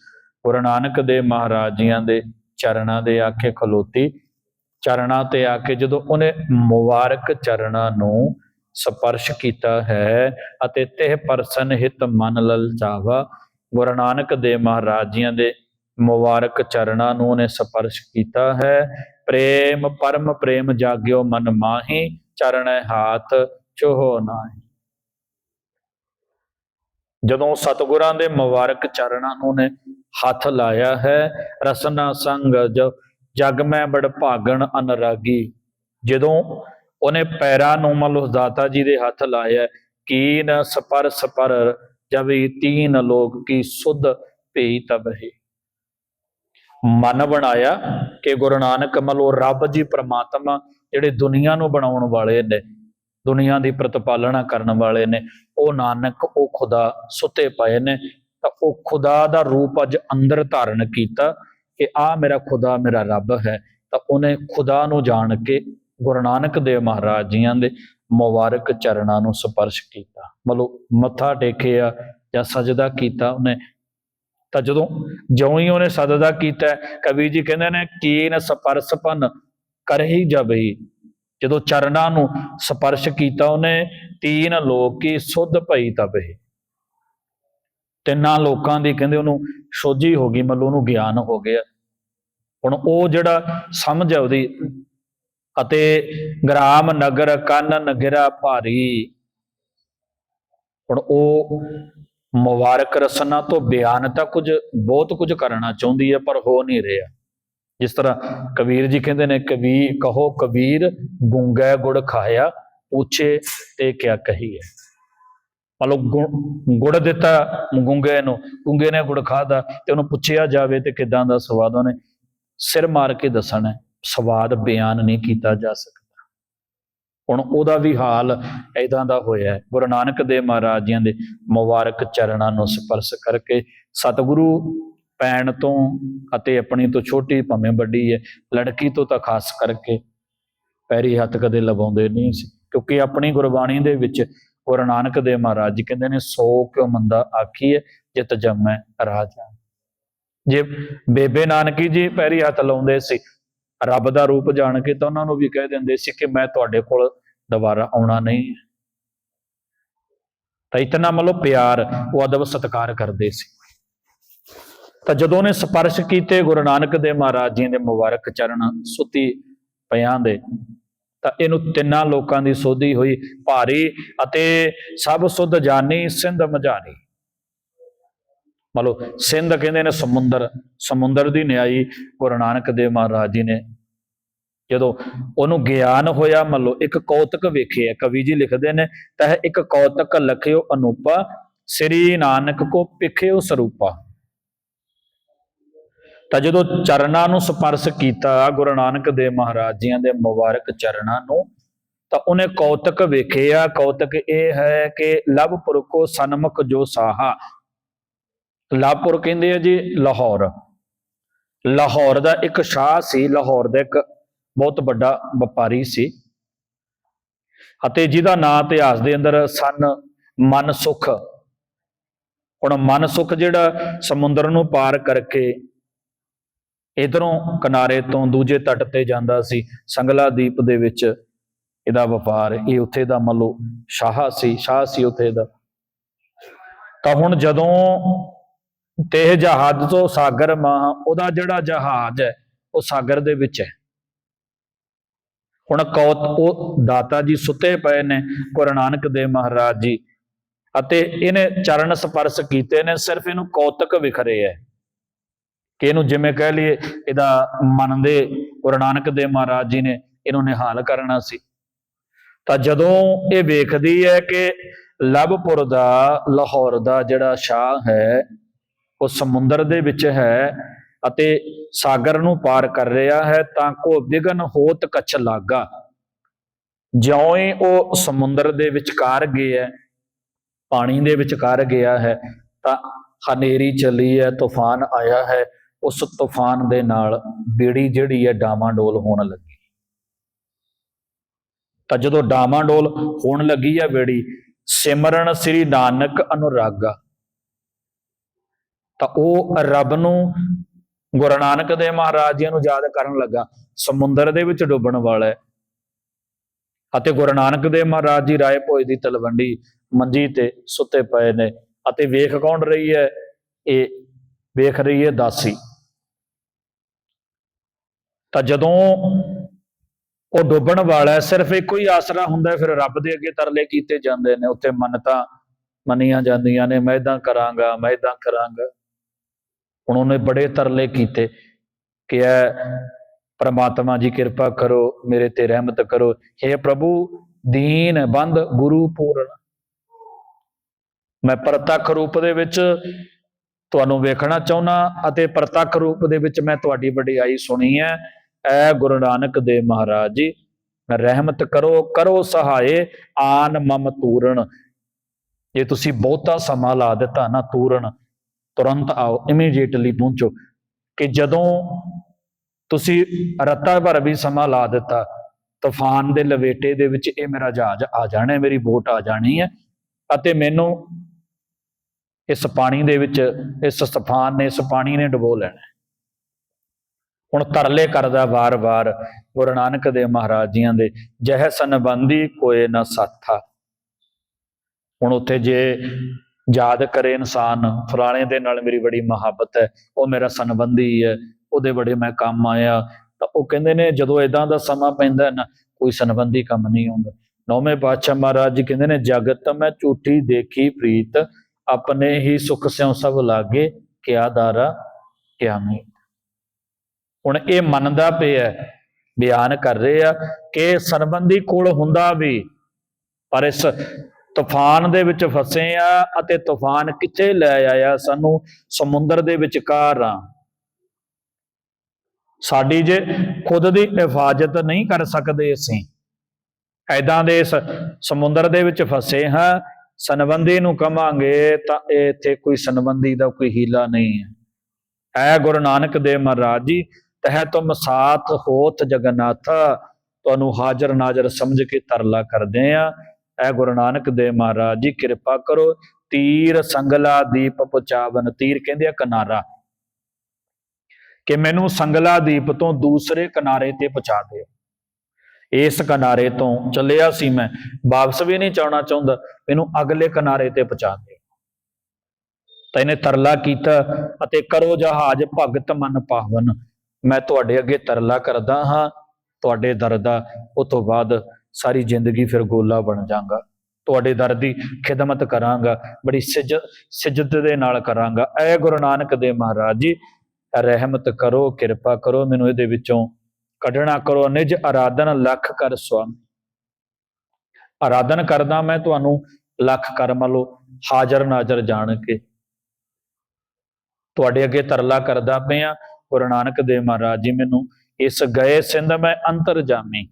ਗੁਰੂ ਨਾਨਕ ਦੇਵ ਮਹਾਰਾਜ ਜੀਆਂ ਦੇ ਚਰਨਾਂ ਦੇ ਆਖੇ ਖਲੋਤੀ। ਚਰਨਾਂ ਤੇ ਆ ਕੇ ਜਦੋਂ ਉਹਨੇ ਮੁਬਾਰਕ ਚਰਨਾਂ ਨੂੰ ਸਪਰਸ਼ ਕੀਤਾ ਹੈ ਅਤੇ ਤਿਹ ਪਰਸਨ ਹਿਤ ਮਨ ਲਲਚਾਵਾ ਗੁਰੂ ਨਾਨਕ ਦੇਵ ਮਹਾਰਾਜ ਜੀਆਂ ਦੇ ਮੁਬਾਰਕ ਚਰਨਾਂ ਨੂੰ ਉਹਨੇ ਸਪਰਸ਼ ਕੀਤਾ ਹੈ। ਪ੍ਰੇਮ ਪਰਮ ਪ੍ਰੇਮ ਜਾਗਿਓ ਮਨ ਮਾਹੀ ਚਰਣੈ ਹਾਥ ਚੋਹ ਨਾਹੀ। ਜਦੋਂ ਸਤਿਗੁਰਾਂ ਦੇ ਮੁਬਾਰਕ ਚਰਨਾਂ ਨੂੰ ਨੇ ਹੱਥ ਲਾਇਆ ਹੈ, ਰਸਨਾ ਸੰਗ ਜਗ ਮੈਂ ਬੜ ਭਾਗਣ ਅਨਰਾਗੀ। ਜਦੋਂ ਉਹਨੇ ਪੈਰਾਂ ਨੂੰ ਮਲੁ ਦਾਤਾ ਜੀ ਦੇ ਹੱਥ ਲਾਇਆ, ਕੀਨ ਸਪਰ ਸਪਰ ਜਬੀ ਤੀਨ ਲੋਕ ਕੀ ਸੁਧ ਭਈ ਤਬਹਿ ਮਨ ਬਣਾਇਆ ਕਿ ਗੁਰੂ ਨਾਨਕ ਮਲੋ ਰੱਬ ਜੀ ਪ੍ਰਮਾਤਮਾ ਜਿਹੜੇ ਦੁਨੀਆ ਨੂੰ ਬਣਾਉਣ ਵਾਲੇ ਨੇ, ਦੁਨੀਆ ਦੀ ਪ੍ਰਤਪਾਲਣਾ ਕਰਨ ਵਾਲੇ ਨੇ, ਉਹ ਨਾਨਕ ਉਹ ਖੁਦਾ ਸੁੱਤੇ ਪਏ ਨੇ, ਤਾਂ ਉਹ ਖੁਦਾ ਦਾ ਰੂਪ ਅੱਜ ਅੰਦਰ ਧਾਰਨ ਕੀਤਾ ਕਿ ਆ ਮੇਰਾ ਖੁਦਾ ਮੇਰਾ ਰੱਬ ਹੈ, ਤਾਂ ਉਹਨੇ ਖੁਦਾ ਨੂੰ ਜਾਣ ਕੇ ਗੁਰੂ ਨਾਨਕ ਦੇਵ ਮਹਾਰਾਜ ਜੀਆਂ ਦੇ ਮੁਬਾਰਕ ਚਰਨਾਂ ਨੂੰ ਸਪਰਸ਼ ਕੀਤਾ। ਮਤਲਬ ਮੱਥਾ ਟੇਕਿਆ ਜਾਂ ਸਜਦਾ ਕੀਤਾ ਉਹਨੇ ਤਾਂ ਜਦੋਂ ਜਿਉਂ ਹੀ ਉਹਨੇ ਸਦਦਾ ਕੀਤਾ ਕਵੀ ਜੀ ਕਹਿੰਦੇ ਨੇ, ਕੀਨ ਸਪਰਸਪਨ ਕਰ ਹੀ ਜਬਈ ਜਦੋਂ ਚਰਨਾਂ ਨੂੰ ਸਪਰਸ਼ ਕੀਤਾ ਉਹਨੇ, ਤੀਨ ਲੋਕ ਕੀ ਸੁਧ ਭਈ ਤਬੇ ਤਿੰਨਾਂ ਲੋਕਾਂ ਦੀ ਕਹਿੰਦੇ ਉਹਨੂੰ ਸੋਝੀ ਹੋ ਗਈ, ਮਤਲਬ ਉਹਨੂੰ ਗਿਆਨ ਹੋ ਗਿਆ। ਹੁਣ ਉਹ ਜਿਹੜਾ ਸਮਝ ਹੈ ਉਹਦੀ, ਅਤੇ ਗ੍ਰਾਮ ਨਗਰ ਕੰਨ ਨਗਰਾ ਭਾਰੀ। ਹੁਣ ਉਹ ਮੁਬਾਰਕ ਰਸਨਾ ਤੋਂ ਬਿਆਨ ਤਾਂ ਕੁਝ, ਬਹੁਤ ਕੁਝ ਕਰਨਾ ਚਾਹੁੰਦੀ ਹੈ, ਪਰ ਹੋ ਨਹੀਂ ਰਿਹਾ ਜਿਸ ਤਰ੍ਹਾਂ ਕਬੀਰ ਜੀ ਕਹਿੰਦੇ ਨੇ, ਕਵੀ ਕਹੋ, ਕਬੀਰ ਗੁੰਗੈ ਗੁੜ ਖਾਇਆ, ਪੁੱਛੇ ਤੇ ਕਿਆ ਕਹੀਏ ਮਤਲਬ ਗੁ- ਗੁੜ ਦਿੱਤਾ ਗੁੰਗੇ ਨੂੰ, ਗੁੰਗੇ ਨੇ ਗੁੜ ਖਾਦਾ ਤੇ ਉਹਨੂੰ ਪੁੱਛਿਆ ਜਾਵੇ ਤੇ ਕਿਦਾਂ ਦਾ ਸਵਾਦ ਉਹਨੇ ਸਿਰ ਮਾਰ ਕੇ ਦੱਸਣਾ ਹੈ। ਸਵਾਦ ਬਿਆਨ ਨਹੀਂ ਕੀਤਾ ਜਾ ਸਕਦਾ ਹੁਣ ਉਹਦਾ ਵੀ ਹਾਲ ਐਦਾਂ ਦਾ ਹੋਇਆ ਹੈ। ਗੁਰੂ ਨਾਨਕ ਦੇਵ ਮਹਾਰਾਜ ਜੀਆਂ ਦੇ ਮੁਬਾਰਕ ਚਰਨਾਂ ਨੂੰ ਸਪਰਸ਼ ਕਰਕੇ ਸਤਿਗੁਰੂ ਪੈਣ ਤੋਂ ਅਤੇ ਆਪਣੀ ਤੋਂ ਛੋਟੀ ਭਾਵੇਂ ਵੱਡੀ ਹੈ, ਲੜਕੀ ਤੋਂ ਤਾਂ ਖਾਸ ਕਰਕੇ ਪੈਰੀ ਹੱਥ ਕਦੇ ਲਵਾਉਂਦੇ ਨਹੀਂ ਸੀ ਕਿਉਂਕਿ ਆਪਣੀ ਗੁਰਬਾਣੀ ਦੇ ਵਿੱਚ ਗੁਰੂ ਨਾਨਕ ਦੇਵ ਮਹਾਰਾਜ ਜੀ ਕਹਿੰਦੇ ਨੇ, ਸੋ ਕਿਉ ਮੰਦਾ ਆਖੀਏ ਜਿਤ ਜੰਮੈ ਰਾਜਾ ਜੇ ਬੇਬੇ ਨਾਨਕੀ ਜੀ ਪੈਰੀ ਹੱਥ ਲਾਉਂਦੇ ਸੀ, ਰੱਬ ਦਾ ਰੂਪ ਜਾਣ ਕੇ ਤਾਂ ਉਹਨਾਂ ਨੂੰ ਵੀ ਕਹਿ ਦਿੰਦੇ ਸੀ ਕਿ ਮੈਂ ਤੁਹਾਡੇ ਕੋਲ ਦੁਬਾਰਾ ਆਉਣਾ ਨਹੀਂ। ਤਾਂ ਇਤਨਾ ਮਤਲਬ ਪਿਆਰ, ਉਹ ਅਦਬ ਸਤਕਾਰ ਕਰਦੇ ਸੀ। ਤਾਂ ਜਦੋਂ ਉਹਨੇ ਸਪਰਸ਼ ਕੀਤੇ ਗੁਰੂ ਨਾਨਕ ਦੇਵ ਮਹਾਰਾਜ ਜੀ ਦੇ ਮੁਬਾਰਕ ਚਰਨ ਸੁੱਤੀ ਪਿਆਂ ਦੇ, ਤਾਂ ਇਹਨੂੰ ਤਿੰਨਾਂ ਲੋਕਾਂ ਦੀ ਸੋਧੀ ਹੋਈ, ਭਾਰੀ ਅਤੇ ਸਭ ਸੁਧ ਜਾਨੀ, ਸਿੰਧ ਮਝਾਰੀ ਮਤਲਬ ਸਿੰਧ ਕਹਿੰਦੇ ਨੇ ਸਮੁੰਦਰ ਸਮੁੰਦਰ ਦੀ ਨਿਆਈ ਗੁਰੂ ਨਾਨਕ ਦੇਵ ਮਹਾਰਾਜ ਜੀ ਨੇ ਜਦੋਂ ਉਹਨੂੰ ਗਿਆਨ ਹੋਇਆ, ਮੰਨ ਲਓ ਇੱਕ ਕੌਤਕ ਵੇਖਿਆ ਕਵੀ ਜੀ ਲਿਖਦੇ ਨੇ, ਤਾਂ ਇੱਕ ਕੌਤਕ ਲਖਿਓ ਅਨੂਪਾ, ਸ੍ਰੀ ਨਾਨਕ ਕੋ ਪਿਖਿਓ ਸਰੂਪਾ। ਤਾਂ ਜਦੋਂ ਚਰਨਾਂ ਨੂੰ ਸਪਰਸ਼ ਕੀਤਾ, ਗੁਰੂ ਨਾਨਕ ਦੇਵ ਮਹਾਰਾਜ ਜੀਆਂ ਦੇ ਮੁਬਾਰਕ ਚਰਨਾਂ ਨੂੰ, ਤਾਂ ਉਹਨੇ ਕੌਤਕ ਵੇਖਿਆ ਕੌਤਕ ਇਹ ਹੈ ਕਿ ਲਵਪੁਰ ਕੋ ਸਨਮੁਖ ਜੋ ਸਾਹਾ। ਲਵਪੁਰ ਕਹਿੰਦੇ ਆ ਜੀ, ਲਾਹੌਰ। ਲਾਹੌਰ ਦਾ ਇੱਕ ਸ਼ਾਹ ਸੀ, ਲਾਹੌਰ ਦਾ ਇੱਕ ਬਹੁਤ ਵੱਡਾ ਵਪਾਰੀ ਸੀ। ਅਤੇ ਜਿਹਦਾ ਨਾਂ ਇਤਿਹਾਸ ਦੇ ਅੰਦਰ ਸਨ ਮਨਸੁਖ ਹੁਣ ਮਨਸੁਖ ਜਿਹੜਾ ਸਮੁੰਦਰ ਨੂੰ ਪਾਰ ਕਰਕੇ ਇਧਰੋਂ ਕਿਨਾਰੇ ਤੋਂ ਦੂਜੇ ਤੱਟ ਤੇ ਜਾਂਦਾ ਸੀ, ਸੰਗਲਾ ਦੀਪ ਦੇ ਵਿੱਚ ਇਹਦਾ ਵਪਾਰ, ਇਹ ਉੱਥੇ ਦਾ ਮੰਨ ਲਓ ਸ਼ਾਹ ਸੀ ਸ਼ਾਹ ਸੀ ਉੱਥੇ ਦਾ। ਤਾਂ ਹੁਣ ਜਦੋਂ ਤੇ ਜਹਾਜ਼ ਤੋਂ ਸਾਗਰ ਮਾਹ, ਉਹਦਾ ਜਿਹੜਾ ਜਹਾਜ਼ ਹੈ, ਉਹ ਸਾਗਰ ਦੇ ਵਿੱਚ ਹੈ। ਹੁਣ ਕੌਤ ਉਹ ਦਾਤਾ ਜੀ ਸੁੱਤੇ ਪਏ ਨੇ ਗੁਰੂ ਨਾਨਕ ਦੇਵ ਮਹਾਰਾਜ ਜੀ ਅਤੇ ਇਹਨੇ ਚਰਨ ਸਪਰਸ਼ ਕੀਤੇ ਨੇ, ਸਿਰਫ ਇਹਨੂੰ ਕੌਤਕ ਵਿਖਰੇ ਹੈ ਕਿ ਇਹਨੂੰ ਜਿਵੇਂ ਕਹਿ ਲਈਏ, ਇਹਦਾ ਮਨ ਦੇ ਗੁਰੂ ਨਾਨਕ ਦੇਵ ਮਹਾਰਾਜ ਜੀ ਨੇ ਇਹਨੂੰ ਨਿਹਾਲ ਕਰਨਾ ਸੀ। ਤਾਂ ਜਦੋਂ ਇਹ ਵੇਖਦੀ ਹੈ ਕਿ ਲਵਪੁਰ ਦਾ, ਲਾਹੌਰ ਦਾ ਜਿਹੜਾ ਸ਼ਾਹ ਹੈ, ਉਹ ਸਮੁੰਦਰ ਦੇ ਵਿੱਚ ਹੈ ਅਤੇ ਸਾਗਰ ਨੂੰ ਪਾਰ ਕਰ ਰਿਹਾ ਹੈ ਤਾਂ ਕੋ ਵਿਗਨ ਹੋਤ ਕਛ ਲਾਗਾ। ਜਿਉਂ ਉਹ ਸਮੁੰਦਰ ਦੇ ਵਿਚਕਾਰ ਗਿਆ ਹੈ ਪਾਣੀ ਦੇ ਵਿਚਕਾਰ ਗਿਆ ਹੈ, ਤਾਂ ਹਨੇਰੀ ਚੱਲੀ ਹੈ, ਤੂਫਾਨ ਆਇਆ ਹੈ। ਉਸ ਤੂਫਾਨ ਦੇ ਨਾਲ ਬੇੜੀ ਜਿਹੜੀ ਹੈ ਡਾਮਾਡੋਲ ਹੋਣ ਲੱਗੀ। ਤਾਂ ਜਦੋਂ ਡਾਮਾਡੋਲ ਹੋਣ ਲੱਗੀ ਹੈ ਬੇੜੀ, ਸਿਮਰਨ ਸ੍ਰੀ ਨਾਨਕ ਅਨੁਰਾਗਾ। ਤਾਂ ਉਹ ਰੱਬ ਨੂੰ ਗੁਰੂ ਨਾਨਕ ਦੇਵ ਮਹਾਰਾਜ ਜੀ ਨੂੰ ਯਾਦ ਕਰਨ ਲੱਗਾ, ਸਮੁੰਦਰ ਦੇ ਵਿੱਚ ਡੁੱਬਣ ਵਾਲਾ ਹੈ। ਅਤੇ ਗੁਰੂ ਨਾਨਕ ਦੇਵ ਮਹਾਰਾਜ ਜੀ ਰਾਏ ਭੋਜ ਦੀ ਤਲਵੰਡੀ ਮੰਜੀ ਤੇ ਸੁੱਤੇ ਪਏ ਨੇ। ਅਤੇ ਵੇਖ ਕੌਣ ਰਹੀ ਹੈ? ਇਹ ਵੇਖ ਰਹੀ ਹੈ ਦਾਸੀ। ਤਾਂ ਜਦੋਂ ਉਹ ਡੁੱਬਣ ਵਾਲਾ ਸਿਰਫ ਇੱਕੋ ਹੀ ਆਸਰਾ ਹੁੰਦਾ ਫਿਰ ਰੱਬ ਦੇ ਅੱਗੇ ਤਰਲੇ ਕੀਤੇ ਜਾਂਦੇ ਨੇ। ਉੱਥੇ ਮੰਨਤਾਂ ਮੰਨੀਆਂ ਜਾਂਦੀਆਂ ਨੇ, ਮੈਂ ਇਦਾਂ ਕਰਾਂਗਾ, ਮੈਂ ਇਦਾਂ ਕਰਾਂਗਾ। ਹੁਣ ਉਹਨੇ ਬੜੇ ਤਰਲੇ ਕੀਤੇ ਕਿ ਐ ਪ੍ਰਮਾਤਮਾ ਜੀ ਕਿਰਪਾ ਕਰੋ, ਮੇਰੇ ਤੇ ਰਹਿਮਤ ਕਰੋ। हे ਪ੍ਰਭੂ, ਦੀਨ, ਬੰਦ, ਗੁਰੂ ਪੂਰਨ। ਮੈਂ ਪ੍ਰਤੱਖ ਰੂਪ ਦੇ ਵਿੱਚ ਤੁਹਾਨੂੰ ਵੇਖਣਾ ਚਾਹੁੰਦਾ ਅਤੇ ਪ੍ਰਤੱਖ ਰੂਪ ਦੇ ਵਿੱਚ ਮੈਂ ਤੁਹਾਡੀ ਵਡਿਆਈ ਸੁਣੀ ਹੈ ਐ ਗੁਰੂ ਨਾਨਕ ਦੇਵ ਮਹਾਰਾਜ ਜੀ ਰਹਿਮਤ ਕਰੋ ਕਰੋ ਸਹਾਏ, ਆਨ ਮਮ ਤੂਰਨ। ਜੇ ਤੁਸੀਂ ਬਹੁਤਾ ਸਮਾਂ ਲਾ ਦਿੱਤਾ ਨਾ ਤੂਰਨ ਤੁਰੰਤ ਆਓ ਇਮੀਡੀਏਟਲੀ ਪਹੁੰਚੋ ਕਿ ਜਦੋਂ ਤੁਸੀਂ ਰੱਤਾ ਭਰ ਵੀ ਸਮਾਂ ਲਾ ਦਿੱਤਾ, ਤੂਫਾਨ ਦੇ ਲਵੇਟੇ ਦੇ ਵਿੱਚ ਇਹ ਮੇਰਾ ਜਹਾਜ਼ ਆ ਜਾਣਾ ਹੈ ਮੇਰੀ ਬੋਟ ਆ ਜਾਣੀ ਹੈ ਅਤੇ ਮੈਨੂੰ ਇਸ ਪਾਣੀ ਦੇ ਵਿੱਚ, ਇਸ ਤੂਫਾਨ ਨੇ, ਇਸ ਪਾਣੀ ਨੇ ਡੁਬੋ ਲੈਣਾ ਹੁਣ ਤਰਲੇ ਕਰਦਾ ਵਾਰ-ਵਾਰ ਗੁਰੂ ਨਾਨਕ ਦੇ ਮਹਾਰਾਜ ਜੀਆਂ ਦੇ, ਜਹ ਸੰਬੰਧੀ ਕੋਏ ਨਾ ਸਾਥਾ। ਹੁਣ ਉੱਥੇ ਜੇ ਯਾਦ ਕਰੇ ਇਨਸਾਨ, ਫਲਾਣੇ ਦੇ ਨਾਲ ਮੇਰੀ ਬੜੀ ਮੁਹੱਬਤ ਹੈ, ਉਹ ਮੇਰਾ ਸੰਬੰਧੀ ਹੈ, ਉਹਦੇ ਬੜੇ ਮੈਂ ਕੰਮ ਆਇਆ। ਤਾਂ ਉਹ ਕਹਿੰਦੇ ਨੇ, ਜਦੋਂ ਇਦਾਂ ਦਾ ਸਮਾਂ ਪੈਂਦਾ ਨਾ, ਕੋਈ ਸੰਬੰਧੀ ਕੰਮ ਨਹੀਂ ਆਉਂਦਾ ਨੌਵੇਂ ਪਾਤਸ਼ਾਹ ਮਹਾਰਾਜ ਜੀ ਕਹਿੰਦੇ ਨੇ, ਜਗਤ ਮੈਂ ਝੂਠੀ ਦੇਖੀ ਪ੍ਰੀਤ, ਆਪਣੇ ਹੀ ਸੁਖ ਸਿਉ ਸਭ ਲਾਗੇ ਕਿਆ ਦਾਰਾ ਕਿਆ ਨਹੀਂ ਹੁਣ ਇਹ ਮੰਨਦਾ ਪਿਆ ਬਿਆਨ ਕਰ ਰਹੇ ਆ ਕਿ ਸੰਬੰਧੀ ਕੋਲ ਹੁੰਦਾ ਵੀ, ਪਰ ਇਸ ਤੂਫਾਨ ਦੇ ਵਿੱਚ ਫਸੇ ਆ ਅਤੇ ਤੂਫਾਨ ਕਿੱਥੇ ਲੈ ਆਇਆ? ਸਾਨੂੰ ਸਮੁੰਦਰ ਦੇ ਵਿਚਕਾਰ ਆ। ਸਾਡੀ ਜੇ ਖੁਦ ਦੀ ਹਿਫਾਜ਼ਤ ਨਹੀਂ ਕਰ ਸਕਦੇ ਅਸੀਂ, ਐਦਾਂ ਦੇ ਇਸ ਸਮੁੰਦਰ ਦੇ ਵਿੱਚ ਫਸੇ ਹਾਂ ਸੰਬੰਧੀ ਨੂੰ ਕਵਾਂਗੇ ਤਾਂ ਇਹ ਇੱਥੇ ਕੋਈ ਸੰਬੰਧੀ ਦਾ ਕੋਈ ਹੀਲਾ ਨਹੀਂ ਹੈ। ਐ ਗੁਰੂ ਨਾਨਕ ਦੇਵ ਮਹਾਰਾਜ ਜੀ, ਤਹਿ ਤੁਮ ਸਾਥ ਹੋਤ ਜਗਨਨਾਥ, ਤੁਹਾਨੂੰ ਹਾਜ਼ਰ ਨਾਜ਼ਰ ਸਮਝ ਕੇ ਤਰਲਾ ਕਰਦੇ ਆ। ਐ ਗੁਰੂ ਨਾਨਕ ਦੇਵ ਮਹਾਰਾਜ ਜੀ, ਕਿਰਪਾ ਕਰੋ। ਤੀਰ ਸੰਗਲਾ ਦੀਪ ਪਹੁੰਚਾਵਨ, ਤੀਰ ਕਹਿੰਦੇ ਆ ਕਿਨਾਰਾ। ਕਿ ਮੈਨੂੰ ਸੰਗਲਾ ਦੀਪ ਤੋਂ ਦੂਸਰੇ ਕਿਨਾਰੇ ਤੇ ਪਹੁੰਚਾ ਦਿਓ। ਇਸ ਕਿਨਾਰੇ ਤੋਂ ਚੱਲਿਆ ਸੀ ਮੈਂ। ਵਾਪਸ ਵੀ ਨਹੀਂ ਚਾਉਣਾ ਚਾਹੁੰਦਾ। ਮੈਨੂੰ ਅਗਲੇ ਕਿਨਾਰੇ ਤੇ ਪਹੁੰਚਾ ਦਿਓ। ਤਾਂ ਇਹਨੇ ਤਰਲਾ ਕੀਤਾ ਅਤੇ ਕਰੋ ਜਹਾਜ਼ ਭਗਤ ਮਨ ਪਾਵਨ। ਮੈਂ ਤੁਹਾਡੇ ਅੱਗੇ ਤਰਲਾ ਕਰਦਾ ਹਾਂ। ਤੁਹਾਡੇ ਦਰ ਦਾ, ਉਹ ਤੋਂ ਬਾਅਦ ਸਾਰੀ ਜ਼ਿੰਦਗੀ ਫਿਰ ਗੋਲਾ ਬਣ ਜਾਵਾਂਗਾ ਤੁਹਾਡੇ ਦਰ ਦੀ ਖਿਦਮਤ ਕਰਾਂਗਾ, ਬੜੀ ਸਿਜ, ਸਿਜਤ ਦੇ ਨਾਲ ਕਰਾਂਗਾ। ਐ ਗੁਰੂ ਨਾਨਕ ਦੇਵ ਮਹਾਰਾਜ ਜੀ, ਰਹਿਮਤ ਕਰੋ, ਕਿਰਪਾ ਕਰੋ, ਮੈਨੂੰ ਇਹਦੇ ਵਿੱਚੋਂ ਕੱਢਣਾ ਕਰੋ। ਨਿਜ ਆਰਾਧਨ ਲੱਖ ਕਰ ਸੁਆਮੀ। ਆਰਾਧਨ ਕਰਦਾ ਮੈਂ ਤੁਹਾਨੂੰ ਲੱਖ ਕਰ ਮੰਨ ਲਓ ਹਾਜ਼ਰ ਨਾਜ਼ਰ ਜਾਣ ਕੇ। ਤੁਹਾਡੇ ਅੱਗੇ ਤਰਲਾ ਕਰਦਾ ਪਿਆ ਗੁਰੂ ਨਾਨਕ ਦੇਵ ਮਹਾਰਾਜ ਜੀ ਮੈਨੂੰ। ਇਸ ਗਏ ਸਿੰਧ ਮੈਂ ਅੰਤਰ ਜਾਮੀ।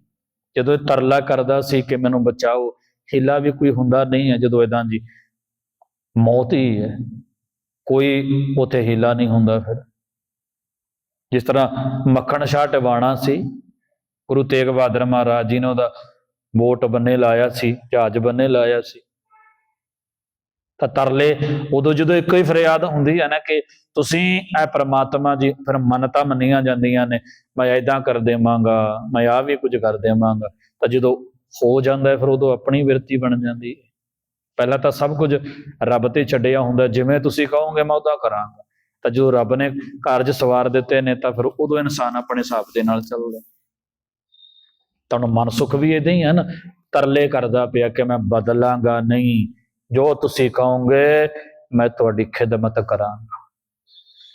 ਜਦੋਂ ਇਹ ਤਰਲਾ ਕਰਦਾ ਸੀ ਕਿ ਮੈਨੂੰ ਬਚਾਓ, ਹਿੱਲਾ ਵੀ ਕੋਈ ਹੁੰਦਾ ਨਹੀਂ ਹੈ ਜਦੋਂ ਇਦਾਂ ਜੀ ਮੌਤ ਹੀ ਹੈ। ਕੋਈ ਉਥੇ ਹਿੱਲਾ ਨਹੀਂ ਹੁੰਦਾ ਫਿਰ। ਜਿਸ ਤਰ੍ਹਾਂ ਮੱਖਣ ਸ਼ਾਹ ਟਿਵਾਣਾ ਸੀ, ਗੁਰੂ ਤੇਗ ਬਹਾਦਰ ਮਹਾਰਾਜ ਜੀ ਨੇ ਉਹਦਾ ਬੋਟ ਬੰਨੇ ਲਾਇਆ ਸੀ, ਜਹਾਜ਼ ਬੰਨੇ ਲਾਇਆ ਸੀ। ਤਾਂ ਤਰਲੇ ਉਦੋਂ ਜਦੋਂ ਇੱਕੋ ਹੀ ਫਰਿਆਦ ਹੁੰਦੀ ਹੈ ਨਾ ਕਿ ਤੁਸੀਂ ਇਹ ਪ੍ਰਮਾਤਮਾ ਜੀ ਫਿਰ ਮੰਨਤਾ ਮੰਨੀਆਂ ਜਾਂਦੀਆਂ ਨੇ, ਮੈਂ ਐਦਾਂ ਕਰ ਦੇਵਾਂਗਾ, ਮੈਂ ਆ ਵੀ ਕੁਝ ਕਰ ਦੇਵਾਂਗਾ। ਤਾਂ ਜਦੋਂ ਹੋ ਜਾਂਦਾ ਫਿਰ ਉਦੋਂ ਆਪਣੀ ਵਿਰਤੀ ਬਣ ਜਾਂਦੀ ਹੈ। ਪਹਿਲਾਂ ਤਾਂ ਸਭ ਕੁਝ ਰੱਬ ਤੇ ਛੱਡਿਆ ਹੁੰਦਾ, ਜਿਵੇਂ ਤੁਸੀਂ ਕਹੋਗੇ ਮੈਂ ਉਹਦਾ ਕਰਾਂਗਾ। ਤਾਂ ਜਦੋਂ ਰੱਬ ਨੇ ਕਾਰਜ ਸਵਾਰ ਦਿੱਤੇ ਨੇ ਤਾਂ ਫਿਰ ਉਦੋਂ ਇਨਸਾਨ ਆਪਣੇ ਹਿਸਾਬ ਦੇ ਨਾਲ ਚੱਲਦਾ ਤੁਹਾਨੂੰ ਮਨ ਸੁਖ ਵੀ ਇਦਾਂ ਹੀ ਹੈ ਨਾ, ਤਰਲੇ ਕਰਦਾ ਪਿਆ ਕਿ ਮੈਂ ਬਦਲਾਂਗਾ ਨਹੀਂ। ਜੋ ਤੁਸੀਂ ਕਹੋਗੇ, ਮੈਂ ਤੁਹਾਡੀ ਖਿਦਮਤ ਕਰਾਂਗਾ।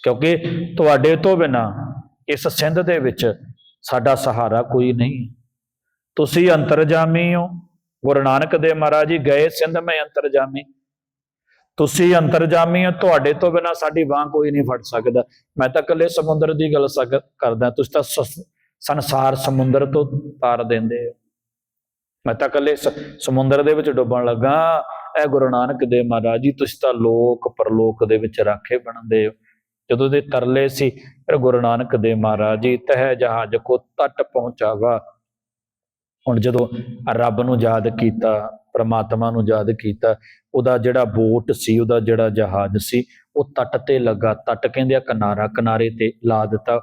ਕਿਉਂਕਿ ਤੁਹਾਡੇ ਤੋਂ ਬਿਨਾ ਇਸ ਸਿੰਧ ਦੇ ਵਿੱਚ ਸਾਡਾ ਸਹਾਰਾ ਕੋਈ ਨਹੀਂ। ਤੁਸੀਂ ਅੰਤਰਜਾਮੀ ਹੋ। ਗੁਰੂ ਨਾਨਕ ਦੇਵ ਮਹਾਰਾਜ ਜੀ ਗਏ ਸਿੰਧ, ਮੈਂ ਅੰਤਰਜਾਮੀ। ਤੁਸੀਂ ਅੰਤਰਜਾਮੀ ਹੋ, ਤੁਹਾਡੇ ਤੋਂ ਬਿਨਾ ਸਾਡੀ ਬਾਹ ਕੋਈ ਨਹੀਂ ਫੜ ਸਕਦਾ। ਮੈਂ ਤਾਂ ਇਕੱਲੇ ਸਮੁੰਦਰ ਦੀ ਗੱਲ ਸਕ- ਕਰਦਾ, ਤੁਸੀਂ ਤਾਂ ਸ- ਸੰਸਾਰ ਸਮੁੰਦਰ ਤੋਂ ਤਾਰ ਦਿੰਦੇ ਹੋ। ਮੈਂ ਤਾਂ ਇਕੱਲੇ ਸਮੁੰਦਰ ਦੇ ਵਿੱਚ ਡੁੱਬਣ ਲੱਗਾ। ਇਹ ਗੁਰੂ ਨਾਨਕ ਦੇਵ ਮਹਾਰਾਜ ਜੀ, ਤੁਸੀਂ ਤਾਂ ਲੋਕ ਪਰਲੋਕ ਦੇ ਵਿੱਚ ਰਾਖੇ ਬਣਦੇ ਹੋ। ਜਦੋਂ ਦੇ ਤਰਲੇ ਸੀ, ਫਿਰ ਗੁਰੂ ਨਾਨਕ ਦੇਵ ਮਹਾਰਾਜ ਜੀ, ਤਹਿ ਜਹਾਜ਼ ਕੋ ਤੱਟ ਪਹੁੰਚਾਵਾ। ਹੁਣ ਜਦੋਂ ਰੱਬ ਨੂੰ ਯਾਦ ਕੀਤਾ, ਪ੍ਰਮਾਤਮਾ ਨੂੰ ਯਾਦ ਕੀਤਾ, ਉਹਦਾ ਜਿਹੜਾ ਬੋਟ ਸੀ, ਉਹਦਾ ਜਿਹੜਾ ਜਹਾਜ਼ ਸੀ, ਉਹ ਤੱਟ ਤੇ ਲੱਗਾ। ਤੱਟ ਕਹਿੰਦੇ ਆ ਕਿਨਾਰਾ, ਕਿਨਾਰੇ ਤੇ ਲਾ ਦਿੱਤਾ।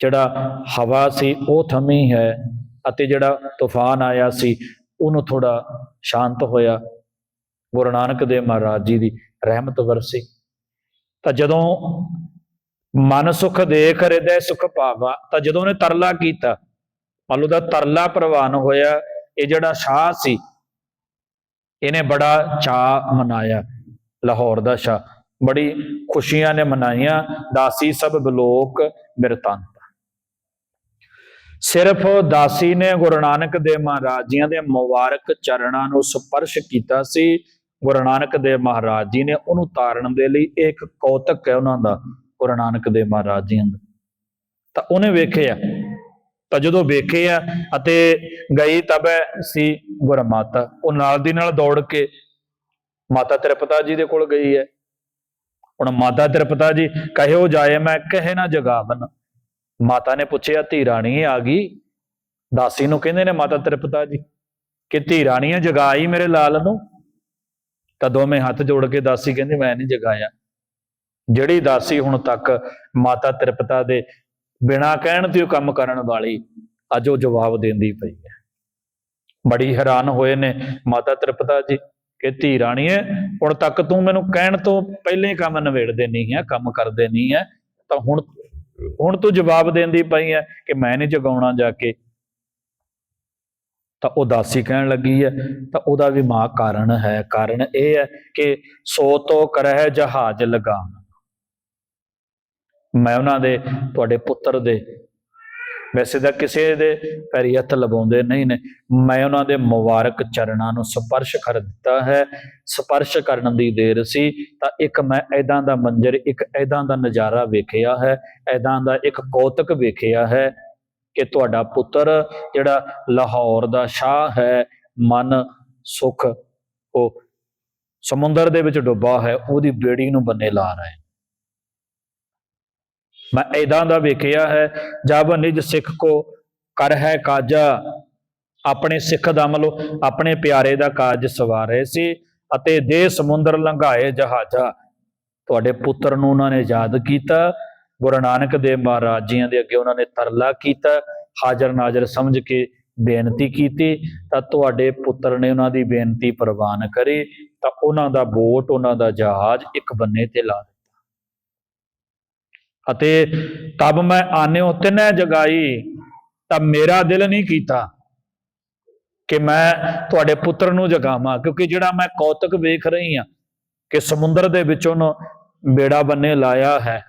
ਜਿਹੜਾ ਹਵਾ ਸੀ, ਉਹ ਥਮੀ ਹੈ ਅਤੇ ਜਿਹੜਾ ਤੂਫਾਨ ਆਇਆ ਸੀ, ਉਹਨੂੰ ਥੋੜਾ ਸ਼ਾਂਤ ਹੋਇਆ। ਗੁਰੂ ਨਾਨਕ ਦੇਵ ਮਹਾਰਾਜ ਜੀ ਦੀ ਰਹਿਮਤ ਵਰਸੀ। ਤਾਂ ਜਦੋਂ ਮਨ ਸੁਖ ਦੇਖ ਹਿਰਦੈ ਸੁਖ ਭਾਵਾ, ਤਾਂ ਜਦੋਂ ਉਹਨੇ ਤਰਲਾ ਕੀਤਾ, ਮੰਨ ਲਓ ਦਾ ਤਰਲਾ ਪ੍ਰਵਾਨ ਹੋਇਆ, ਇਹ ਜਿਹੜਾ ਸ਼ਾਹ ਸੀ, ਇਹਨੇ ਬੜਾ ਚਾਅ ਮਨਾਇਆ, ਲਾਹੌਰ ਦਾ ਸ਼ਾਹ। ਬੜੀ ਖੁਸ਼ੀਆਂ ਨੇ ਮਨਾਈਆਂ, ਦਾਸੀ ਸਭ ਬਲੋਕ ਬਿਰਤੰਤ। ਸਿਰਫ ਦਾਸੀ ਨੇ ਗੁਰੂ ਨਾਨਕ ਦੇਵ ਮਹਾਰਾਜ ਜੀਆਂ ਦੇ ਮੁਬਾਰਕ ਚਰਨਾਂ ਨੂੰ ਸਪਰਸ਼ ਕੀਤਾ ਸੀ ਗੁਰੂ ਨਾਨਕ ਦੇਵ ਮਹਾਰਾਜ ਜੀ ਨੇ ਉਹਨੂੰ ਤਾਰਨ ਦੇ ਲਈ ਇਹ ਇੱਕ ਕੌਤਕ ਹੈ ਉਹਨਾਂ ਦਾ, ਗੁਰੂ ਨਾਨਕ ਦੇਵ ਮਹਾਰਾਜ ਜੀ ਦਾ ਤਾਂ ਉਹਨੇ ਵੇਖਿਆ ਤਾਂ ਜਦੋਂ ਵੇਖਿਆ ਅਤੇ ਗਈ ਤਬੈ ਸੀ ਗੁਰ ਮਾਤਾ। ਉਹ ਨਾਲ ਦੀ ਨਾਲ ਦੌੜ ਕੇ ਮਾਤਾ ਤ੍ਰਿਪਤਾ ਜੀ ਦੇ ਕੋਲ ਗਈ ਹੈ। ਹੁਣ ਮਾਤਾ ਤ੍ਰਿਪਤਾ ਜੀ, ਕਹਿਓ ਜਾਏ ਮੈਂ ਕਹੇ ਨਾ ਜਗਾਵਨ। ਮਾਤਾ ਨੇ ਪੁੱਛਿਆ, ਧੀ ਰਾਣੀ ਆ ਗਈ? ਦਾਸੀ ਨੂੰ ਕਹਿੰਦੇ ਨੇ ਮਾਤਾ ਤ੍ਰਿਪਤਾ ਜੀ ਕਿ, ਧੀ ਰਾਣੀ ਜਗਾਈ ਮੇਰੇ ਲਾਲ ਨੂੰ? ਤਾਂ ਦੋਵੇਂ ਹੱਥ ਜੋੜ ਕੇ ਦਾਸੀ ਕਹਿੰਦੀ, ਮੈਂ ਨਹੀਂ ਜਗਾਇਆ। ਜਿਹੜੀ ਦਾਸੀ ਹੁਣ ਤੱਕ ਮਾਤਾ ਤ੍ਰਿਪਤਾ ਦੇ ਬਿਨਾ ਕਹਿਣ ਤੇ ਉਹ ਕੰਮ ਕਰਨ ਵਾਲੀ, ਅੱਜ ਉਹ ਜਵਾਬ ਦਿੰਦੀ ਪਈ ਹੈ। ਬੜੀ ਹੈਰਾਨ ਹੋਏ ਨੇ ਮਾਤਾ ਤ੍ਰਿਪਤਾ ਜੀ ਕਿ ਧੀ ਰਾਣੀਏ ਹੁਣ ਤੱਕ ਤੂੰ ਮੈਨੂੰ ਕਹਿਣ ਤੋਂ ਪਹਿਲੇ ਕੰਮ ਨਿਬੇੜਦੇ ਨਹੀਂ ਹੈ, ਕੰਮ ਕਰਦੇ ਨਹੀਂ ਹੈ, ਤਾਂ ਹੁਣ ਹੁਣ ਤੂੰ ਜਵਾਬ ਦੇਂਦੀ ਪਈ ਹੈ ਕਿ ਮੈਂ ਨਹੀਂ ਜਗਾਉਣਾ ਜਾ ਕੇ। ਤਾਂ ਉਦਾਸੀ ਕਹਿਣ ਲੱਗੀ ਹੈ, ਤਾਂ ਉਹਦਾ ਵੀ ਮਾਂ ਕਾਰਨ ਹੈ, ਕਾਰਨ ਇਹ ਹੈ ਕਿ ਸੋ ਤੋ ਕਰਹਿ ਜਹਾਜ਼ ਲਗਾਮ। ਮੈਂ ਉਹਨਾਂ ਦੇ, ਤੁਹਾਡੇ ਪੁੱਤਰ ਦੇ, ਵੈਸੇ ਤਾਂ ਕਿਸੇ ਦੇ ਪੈਰੀ ਹੱਥ ਲਵਾਉਂਦੇ ਨਹੀਂ ਨੇ, ਮੈਂ ਉਹਨਾਂ ਦੇ ਮੁਬਾਰਕ ਚਰਨਾਂ ਨੂੰ ਸਪਰਸ਼ ਕਰ ਦਿੱਤਾ ਹੈ, ਸਪਰਸ਼ ਕਰਨ ਦੀ ਦੇਰ ਸੀ, ਤਾਂ ਇੱਕ ਮੈਂ ਐਦਾਂ ਦਾ ਮੰਜ਼ਰ, ਇੱਕ ਐਦਾਂ ਦਾ ਨਜ਼ਾਰਾ ਵੇਖਿਆ ਹੈ, ਐਦਾਂ ਦਾ ਇੱਕ ਕੌਤਕ ਵੇਖਿਆ ਹੈ ਕਿ ਤੁਹਾਡਾ ਪੁੱਤਰ ਜਿਹੜਾ ਲਾਹੌਰ ਦਾ ਸ਼ਾਹ ਹੈ, ਮਨ, ਸੁਖ, ਉਹ ਸਮੁੰਦਰ ਦੇ ਵਿੱਚ ਡੁੱਬਾ ਹੈ, ਉਹਦੀ ਬੇੜੀ ਨੂੰ ਬੰਨੇ ਲਾ ਰਹੇ ਮੈਂ ਐਦਾਂ ਦਾ ਵੇਖਿਆ ਹੈ, ਜਬ ਨਿਜ ਸਿੱਖ ਕੋ ਕਰ ਹੈ ਕਾਜਾ, ਆਪਣੇ ਸਿੱਖ ਦਾ ਮਤਲਬ ਆਪਣੇ ਪਿਆਰੇ ਦਾ ਕਾਜ ਸਵਾਰੇ ਸੀ ਅਤੇ ਦੇ ਸਮੁੰਦਰ ਲੰਘਾਏ ਜਹਾਜ਼ਾ। ਤੁਹਾਡੇ ਪੁੱਤਰ ਨੂੰ ਉਹਨਾਂ ਨੇ ਯਾਦ ਕੀਤਾ ਗੁਰੂ ਨਾਨਕ ਦੇਵ ਮਹਾਰਾਜ ਜੀਆਂ ਦੇ ਅੱਗੇ ਉਹਨਾਂ ਨੇ ਤਰਲਾ ਕੀਤਾ, ਹਾਜ਼ਰ ਨਾਜ਼ਰ ਸਮਝ ਕੇ ਬੇਨਤੀ ਕੀਤੀ, ਤਾਂ ਤੁਹਾਡੇ ਪੁੱਤਰ ਨੇ ਉਹਨਾਂ ਦੀ ਬੇਨਤੀ ਪ੍ਰਵਾਨ ਕਰੀ, ਤਾਂ ਉਹਨਾਂ ਦਾ ਬੋਟ ਉਹਨਾਂ ਦਾ ਜਹਾਜ਼ ਇੱਕ ਬੰਨੇ ਤੇ ਲਾ ਦਿੱਤਾ। ਅਤੇ ਤਬ ਮੈਂ ਆਨਿਓ ਤਿਨੈ ਜਗਾਈ, ਤਾਂ ਮੇਰਾ ਦਿਲ ਨਹੀਂ ਕੀਤਾ ਕਿ ਮੈਂ ਤੁਹਾਡੇ ਪੁੱਤਰ ਨੂੰ ਜਗਾਵਾਂ, ਕਿਉਂਕਿ ਜਿਹੜਾ ਮੈਂ ਕੌਤਕ ਵੇਖ ਰਹੀ ਹਾਂ ਕਿ ਸਮੁੰਦਰ ਦੇ ਵਿੱਚ ਉਹਨੂੰ ਬੇੜਾ ਬੰਨੇ ਲਾਇਆ ਹੈ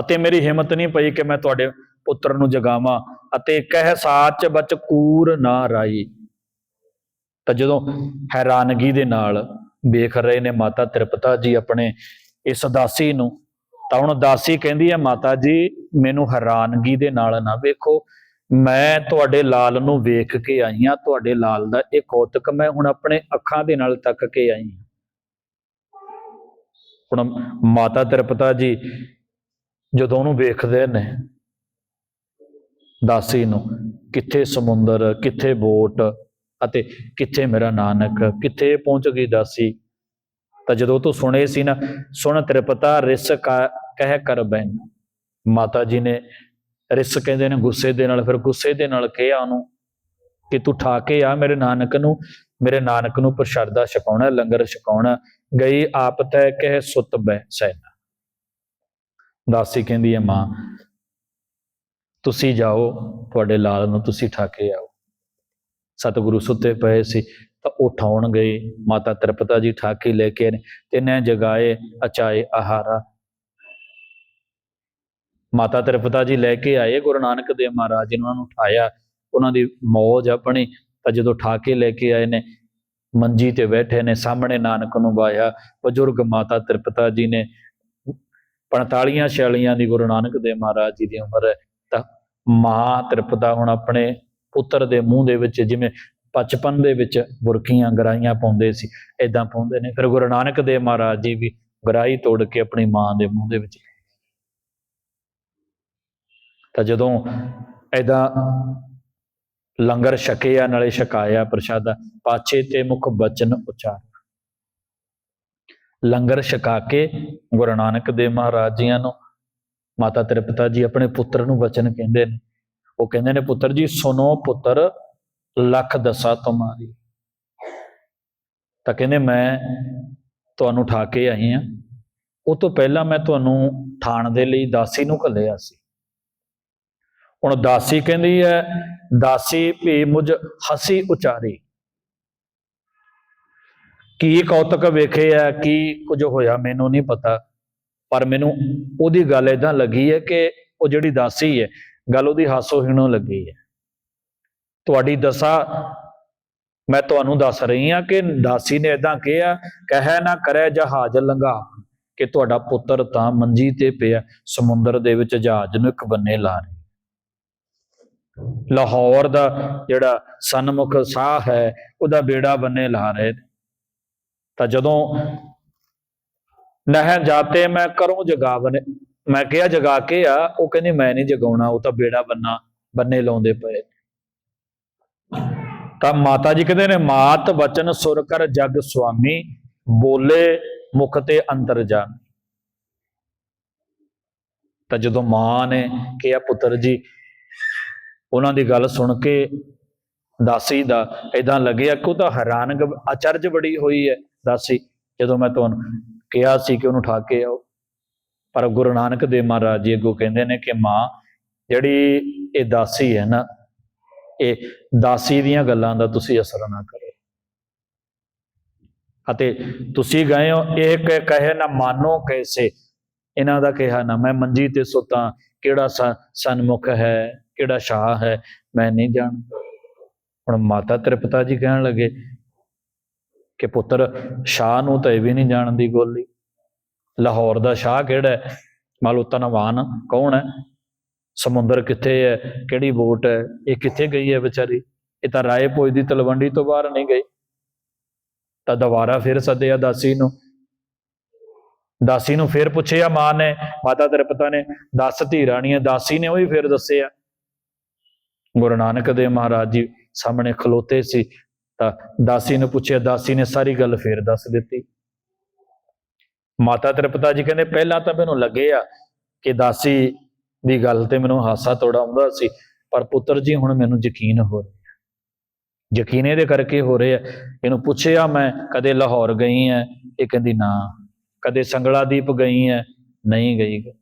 ਅਤੇ ਮੇਰੀ ਹਿੰਮਤ ਨਹੀਂ ਪਈ ਕਿ ਮੈਂ ਤੁਹਾਡੇ ਪੁੱਤਰ ਨੂੰ ਜਗਾਵਾਂ ਅਤੇ ਕਹਿ ਸਾਚ ਬਚ ਕੂਰ ਨਾ ਰਾਈ। ਤਾਂ ਜਦੋਂ ਹੈਰਾਨਗੀ ਦੇ ਨਾਲ ਵੇਖ ਰਹੇ ਨੇ ਮਾਤਾ ਤ੍ਰਿਪਤਾ ਜੀ ਆਪਣੇ ਇਸ ਦਾਸੀ ਨੂੰ, ਤਾਂ ਹੁਣ ਦਾਸੀ ਕਹਿੰਦੀ ਹੈ, ਮਾਤਾ ਜੀ, ਮੈਨੂੰ ਹੈਰਾਨਗੀ ਦੇ ਨਾਲ ਨਾ ਵੇਖੋ। ਮੈਂ ਤੁਹਾਡੇ ਲਾਲ ਨੂੰ ਵੇਖ ਕੇ ਆਈ ਹਾਂ। ਤੁਹਾਡੇ ਲਾਲ ਦਾ ਇਹ ਕੌਤਕ ਮੈਂ ਹੁਣ ਆਪਣੇ ਅੱਖਾਂ ਦੇ ਨਾਲ ਤੱਕ ਕੇ ਆਈ ਹਾਂ। ਹੁਣ ਮਾਤਾ ਤ੍ਰਿਪਤਾ ਜੀ ਜਦੋਂ ਉਹਨੂੰ ਵੇਖਦੇ ਨੇ, ਦਾਸੀ ਨੂੰ, ਕਿੱਥੇ ਸਮੁੰਦਰ, ਕਿੱਥੇ ਬੋਟ ਅਤੇ ਕਿੱਥੇ ਮੇਰਾ ਨਾਨਕ, ਕਿੱਥੇ ਪਹੁੰਚ ਗਈ ਦਾਸੀ? ਤਾਂ ਜਦੋਂ ਤੂੰ ਸੁਣੇ ਸੀ ਨਾ, ਸੁਣ ਤ੍ਰਿਪਤਾ ਰਿਸ ਕਾ- ਕਹਿ ਕਰ ਬੈਨ ਮਾਤਾ ਜੀ ਨੇ ਰਿਸ ਕਹਿੰਦੇ ਨੇ, ਗੁੱਸੇ ਦੇ ਨਾਲ, ਫਿਰ ਗੁੱਸੇ ਦੇ ਨਾਲ ਕਿਹਾ ਉਹਨੂੰ ਕਿ ਤੂੰ ਠਾ ਕੇ ਆ ਮੇਰੇ ਨਾਨਕ ਨੂੰ, ਮੇਰੇ ਨਾਨਕ ਨੂੰ ਪ੍ਰਸ਼ਾਦਾ ਛਕਾਉਣਾ, ਲੰਗਰ ਛਕਾਉਣਾ, ਗਈ ਆਪ ਤੈ ਕਹਿ ਸੁਤ ਬੈ ਸੈਨਾ ਦਾਸੀ ਕਹਿੰਦੀ ਹੈ, ਮਾਂ, ਤੁਸੀਂ ਜਾਓ, ਤੁਹਾਡੇ ਲਾਲ ਨੂੰ ਤੁਸੀਂ ਠਾਕੇ ਆਓ। ਸਤਿਗੁਰੂ ਸੁੱਤੇ ਪਏ ਸੀ, ਤਾਂ ਉਹ ਉਠਾਉਣ ਗਏ। ਮਾਤਾ ਤ੍ਰਿਪਤਾ ਜੀ ਠਾਕੇ ਲੈ ਕੇ ਤਿੰਨੇ ਜਗਾਏ, ਅਚਾਏ ਆਹਾਰਾ। ਮਾਤਾ ਤ੍ਰਿਪਤਾ ਜੀ ਲੈ ਕੇ ਆਏ, ਗੁਰੂ ਨਾਨਕ ਦੇਵ ਮਹਾਰਾਜ ਜੀ ਨੇ ਉਹਨਾਂ ਨੂੰ ਉਠਾਇਆ। ਉਹਨਾਂ ਦੀ ਮੌਜ ਆਪਣੀ, ਤਾਂ ਜਦੋਂ ਠਾ ਕੇ ਲੈ ਕੇ ਆਏ ਨੇ, ਮੰਜੀ ਤੇ ਬੈਠੇ ਨੇ, ਸਾਹਮਣੇ ਨਾਨਕ ਨੂੰ ਬਾਇਆ ਬਜ਼ੁਰਗ ਮਾਤਾ ਤ੍ਰਿਪਤਾ ਜੀ ਨੇ 45 ਛਿਆਲੀਆਂ ਦੀ ਗੁਰੂ ਨਾਨਕ ਦੇਵ ਮਹਾਰਾਜ ਜੀ ਦੀ ਉਮਰ ਹੈ। ਤਾਂ ਮਾਂ ਤ੍ਰਿਪਤਾ ਹੁਣ ਆਪਣੇ ਪੁੱਤਰ ਦੇ ਮੂੰਹ ਦੇ ਵਿੱਚ ਜਿਵੇਂ ਬਚਪਨ ਦੇ ਵਿੱਚ ਬੁਰਕੀਆਂ ਗਰਾਈਆਂ ਪਾਉਂਦੇ ਸੀ ਐਦਾਂ ਪਾਉਂਦੇ ਨੇ। ਫਿਰ ਗੁਰੂ ਨਾਨਕ ਦੇਵ ਮਹਾਰਾਜ ਜੀ ਵੀ ਗਰਾਈ ਤੋੜ ਕੇ ਆਪਣੀ ਮਾਂ ਦੇ ਮੂੰਹ ਦੇ ਵਿੱਚ ਤਾਂ ਜਦੋਂ ਐਦਾਂ ਲੰਗਰ ਛਕਿਆ, ਨਾਲੇ ਛਕਾਇਆ ਪ੍ਰਸ਼ਾਦਾ, ਪਾਛੇ ਤੇ ਮੁਖ ਬਚਨ ਉਚਾਰ ਲੰਗਰ ਛਕਾ ਕੇ ਗੁਰੂ ਨਾਨਕ ਦੇਵ ਮਹਾਰਾਜ ਜੀਆਂ ਨੂੰ, ਮਾਤਾ ਤ੍ਰਿਪਤਾ ਜੀ ਆਪਣੇ ਪੁੱਤਰ ਨੂੰ ਬਚਨ ਕਹਿੰਦੇ ਨੇ। ਉਹ ਕਹਿੰਦੇ ਨੇ, ਪੁੱਤਰ ਜੀ ਸੁਨੋ ਪੁੱਤਰ, ਲੱਖ ਦਸਾ ਤੁਮਾਰੀ ਤਾਂ ਕਹਿੰਦੇ, ਮੈਂ ਤੁਹਾਨੂੰ ਠਾ ਕੇ ਆਈ ਹਾਂ ਉਹ ਤੋਂ ਪਹਿਲਾਂ ਮੈਂ ਤੁਹਾਨੂੰ ਠਾਣ ਦੇ ਲਈ ਦਾਸੀ ਨੂੰ ਘੱਲਿਆ ਸੀ। ਹੁਣ ਦਾਸੀ ਕਹਿੰਦੀ ਹੈ, ਦਾਸੀ ਭੀ ਮੁਝ ਹਸੀ ਉਚਾਰੀ। ਕੀ ਕੌਤਕ ਵੇਖੇ ਵੇਖਿਆ ਕੀ ਕੁਝ ਹੋਇਆ, ਮੈਨੂੰ ਨਹੀਂ ਪਤਾ। ਪਰ ਮੈਨੂੰ ਉਹਦੀ ਗੱਲ ਇਦਾਂ ਲੱਗੀ ਹੈ ਕਿ ਉਹ ਜਿਹੜੀ ਦਾਸੀ ਹੈ, ਗੱਲ ਉਹਦੀ ਹਾਸੋ ਹੀਣੋਂ ਲੱਗੀ ਹੈ। ਤੁਹਾਡੀ ਦਸ਼ਾ ਮੈਂ ਤੁਹਾਨੂੰ ਦੱਸ ਰਹੀ ਹਾਂ ਕਿ ਦਾਸੀ ਨੇ ਇਦਾਂ ਕਿਹਾ, ਕਹਿ ਨਾ ਕਰੇ ਜਹਾਜ਼ ਲੰਘਾ ਕਿ ਤੁਹਾਡਾ ਪੁੱਤਰ ਤਾਂ ਮੰਜੀ ਤੇ ਪਿਆ, ਸਮੁੰਦਰ ਦੇ ਵਿੱਚ ਜਹਾਜ਼ ਨੂੰ ਇੱਕ ਬੰਨੇ ਲਾ ਰਿਹਾ। ਲਾਹੌਰ ਦਾ ਜਿਹੜਾ ਸਨਮੁਖ ਸਾਹ ਹੈ, ਉਹਦਾ ਬੇੜਾ ਬੰਨੇ ਲਾ ਰਹੇ ਨੇ। ਤਾਂ ਜਦੋਂ ਨਹਿ ਜਾਤੇ ਮੈਂ ਕਰੂੰ ਜਗਾਵਨ, ਮੈਂ ਕਿਹਾ ਜਗਾ ਕੇ ਆ, ਉਹ ਕਹਿੰਦੀ ਮੈਂ ਨਹੀਂ ਜਗਾਉਣਾ, ਉਹ ਤਾਂ ਬੇੜਾ ਬੰਨਾ, ਬੰਨੇ ਲਾਉਂਦੇ ਪਏ। ਤਾਂ ਮਾਤਾ ਜੀ ਕਹਿੰਦੇ ਨੇ, ਮਾਤ ਵਚਨ ਸੁਰ ਕਰ ਜਗ ਸੁਆਮੀ, ਬੋਲੇ ਮੁਖ ਤੇ ਅੰਤਰ ਜਾਣ ਤਾਂ ਜਦੋਂ ਮਾਂ ਨੇ ਕਿਹਾ, ਪੁੱਤਰ ਜੀ, ਉਹਨਾਂ ਦੀ ਗੱਲ ਸੁਣ ਕੇ ਦਾਸੀ ਦਾ ਇਦਾਂ ਲੱਗਿਆ ਕਿ ਉਹ ਤਾਂ ਹੈਰਾਨ ਅਚਰਜ ਬੜੀ ਹੋਈ ਹੈ। ਦਾਸੀ, ਜਦੋਂ ਮੈਂ ਤੁਹਾਨੂੰ ਕਿਹਾ ਸੀ ਕਿ ਉਹਨੂੰ ਠਾ ਕੇ ਆਓ। ਪਰ ਗੁਰੂ ਨਾਨਕ ਦੇਵ ਮਹਾਰਾਜ ਜੀ ਅੱਗੋਂ ਕਹਿੰਦੇ ਨੇ ਕਿ ਮਾਂ, ਜਿਹੜੀ ਇਹ ਦਾਸੀ ਹੈ ਨਾ, ਇਹ ਦਾਸੀ ਦੀਆਂ ਗੱਲਾਂ ਦਾ ਤੁਸੀਂ ਅਸਰ ਨਾ ਕਰੋ। ਅਤੇ ਤੁਸੀਂ ਗਏ ਹੋ, ਇਹ ਕ- ਕਹੇ ਨਾ ਮਾਨੋ ਕੈਸੇ? ਇਹਨਾਂ ਦਾ ਕਿਹਾ ਨਾ, ਮੈਂ ਮੰਜੀ ਤੇ ਸੁੱਤਾ, ਕਿਹੜਾ ਸ- ਸਨਮੁਖ ਹੈ, ਕਿਹੜਾ ਸ਼ਾਹ ਹੈ, ਮੈਂ ਨਹੀਂ ਜਾਣਦਾ। ਹੁਣ ਮਾਤਾ ਤ੍ਰਿਪਤਾ ਜੀ ਕਹਿਣ ਲੱਗੇ ਕਿ ਪੁੱਤਰ ਸ਼ਾਹ ਨੂੰ ਤਾਂ ਇਹ ਵੀ ਨਹੀਂ ਜਾਣਦੀ ਗੋਲੀ। ਲਾਹੌਰ ਦਾ ਸ਼ਾਹ ਕਿਹੜਾ ਹੈ? ਮੰਨ ਲਓ ਕੌਣ ਹੈ? ਸਮੁੰਦਰ ਕਿੱਥੇ ਹੈ? ਕਿਹੜੀ ਬੋਟ ਹੈ? ਇਹ ਕਿੱਥੇ ਗਈ ਹੈ ਵਿਚਾਰੀ? ਇਹ ਤਾਂ ਰਾਏ ਭੋਜ ਦੀ ਤਲਵੰਡੀ ਤੋਂ ਬਾਹਰ ਨਹੀਂ ਗਈ। ਤਾਂ ਦੁਬਾਰਾ ਫਿਰ ਸੱਦਿਆ ਦਾਸੀ ਨੂੰ। ਦਾਸੀ ਨੂੰ ਫਿਰ ਪੁੱਛਿਆ ਮਾਂ ਨੇ, ਮਾਤਾ ਤ੍ਰਿਪਤਾ ਨੇ, ਦੱਸ ਧੀ ਰਾਣੀ ਹੈ ਦਾਸੀ ਨੇ ਉਹ ਵੀ ਫਿਰ ਦੱਸਿਆ ਗੁਰੂ ਨਾਨਕ ਦੇਵ ਮਹਾਰਾਜ ਜੀ ਸਾਹਮਣੇ ਖਲੋਤੇ ਸੀ। ਤਾਂ ਦਾਸੀ ਨੂੰ ਪੁੱਛਿਆ, ਦਾਸੀ ਨੇ ਸਾਰੀ ਗੱਲ ਫੇਰ ਦੱਸ ਦਿੱਤੀ। ਮਾਤਾ ਤ੍ਰਿਪਤਾ ਜੀ ਕਹਿੰਦੇ, ਪਹਿਲਾਂ ਤਾਂ ਮੈਨੂੰ ਲੱਗਿਆ ਕਿ ਦਾਸੀ ਦੀ ਗੱਲ ਤੇ ਮੈਨੂੰ ਹਾਸਾ ਤੋੜਾ ਆਉਂਦਾ ਸੀ, ਪਰ ਪੁੱਤਰ ਜੀ, ਹੁਣ ਮੈਨੂੰ ਯਕੀਨ ਹੋ ਰਿਹਾ ਯਕੀਨ ਇਹਦੇ ਕਰਕੇ ਹੋ ਰਿਹਾ ਇਹਨੂੰ ਪੁੱਛਿਆ ਮੈਂ, ਕਦੇ ਲਾਹੌਰ ਗਈ ਹੈ ਇਹ ਕਹਿੰਦੀ, ਨਾ। ਕਦੇ ਸੰਗਲਾਦੀਪ ਗਈ ਹੈ ਨਹੀਂ ਗਈ।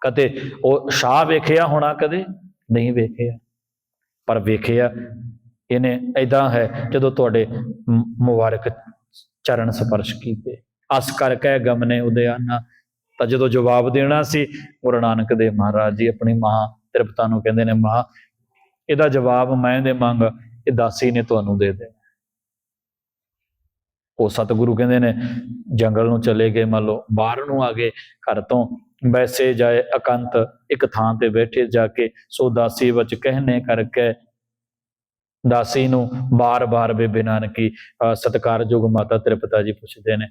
ਕਦੇ ਉਹ ਸ਼ਾਹ ਵੇਖਿਆ ਹੋਣਾ ਕਦੇ? ਨਹੀਂ ਵੇਖਿਆ। ਪਰ ਵੇਖਿਆ ਇਹਨੇ ਐਦਾਂ ਹੈ ਜਦੋਂ ਤੁਹਾਡੇ ਮੁਬਾਰਕ ਚਰਨ ਸਪਰਸ਼ ਕੀਤੇ। ਅਸ ਕਰਕੇ ਗਮਨੇ ਉਦਿਆਨਾ ਤਾਂ ਜਦੋਂ ਜਵਾਬ ਦੇਣਾ ਸੀ, ਗੁਰੂ ਨਾਨਕ ਦੇਵ ਮਹਾਰਾਜ ਜੀ ਆਪਣੀ ਮਾਂ ਤ੍ਰਿਪਤਾ ਨੂੰ ਕਹਿੰਦੇ ਨੇ ਮਾਂ ਇਹਦਾ ਜਵਾਬ ਮੈਂ ਦੇ ਮੰਗ ਇਹ ਦਾਸੀ ਨੇ ਤੁਹਾਨੂੰ ਦੇ ਦੇ ਉਹ ਸਤਿਗੁਰੂ ਕਹਿੰਦੇ ਨੇ, ਜੰਗਲ ਨੂੰ ਚਲੇ ਗਏ, ਮੰਨ ਲਓ, ਬਾਹਰ ਨੂੰ ਆ ਗਏ, ਘਰ ਤੋਂ ਵੈਸੇ ਜਾਏ ਅਕੰਤ ਇੱਕ ਥਾਂ ਤੇ ਬੈਠੇ ਜਾ ਕੇ, ਸੋ ਦਾਸੀ ਵਿੱਚ ਕਹਿਨੇ ਕਰਕੇ ਦਾਸੀ ਨੂੰ ਬਾਰ-ਬਾਰ ਬੇਬੇ ਨਾਨਕੀ, ਅਹ ਸਤਿਕਾਰਯੋਗ ਮਾਤਾ ਤ੍ਰਿਪਤਾ ਜੀ ਪੁੱਛਦੇ ਨੇ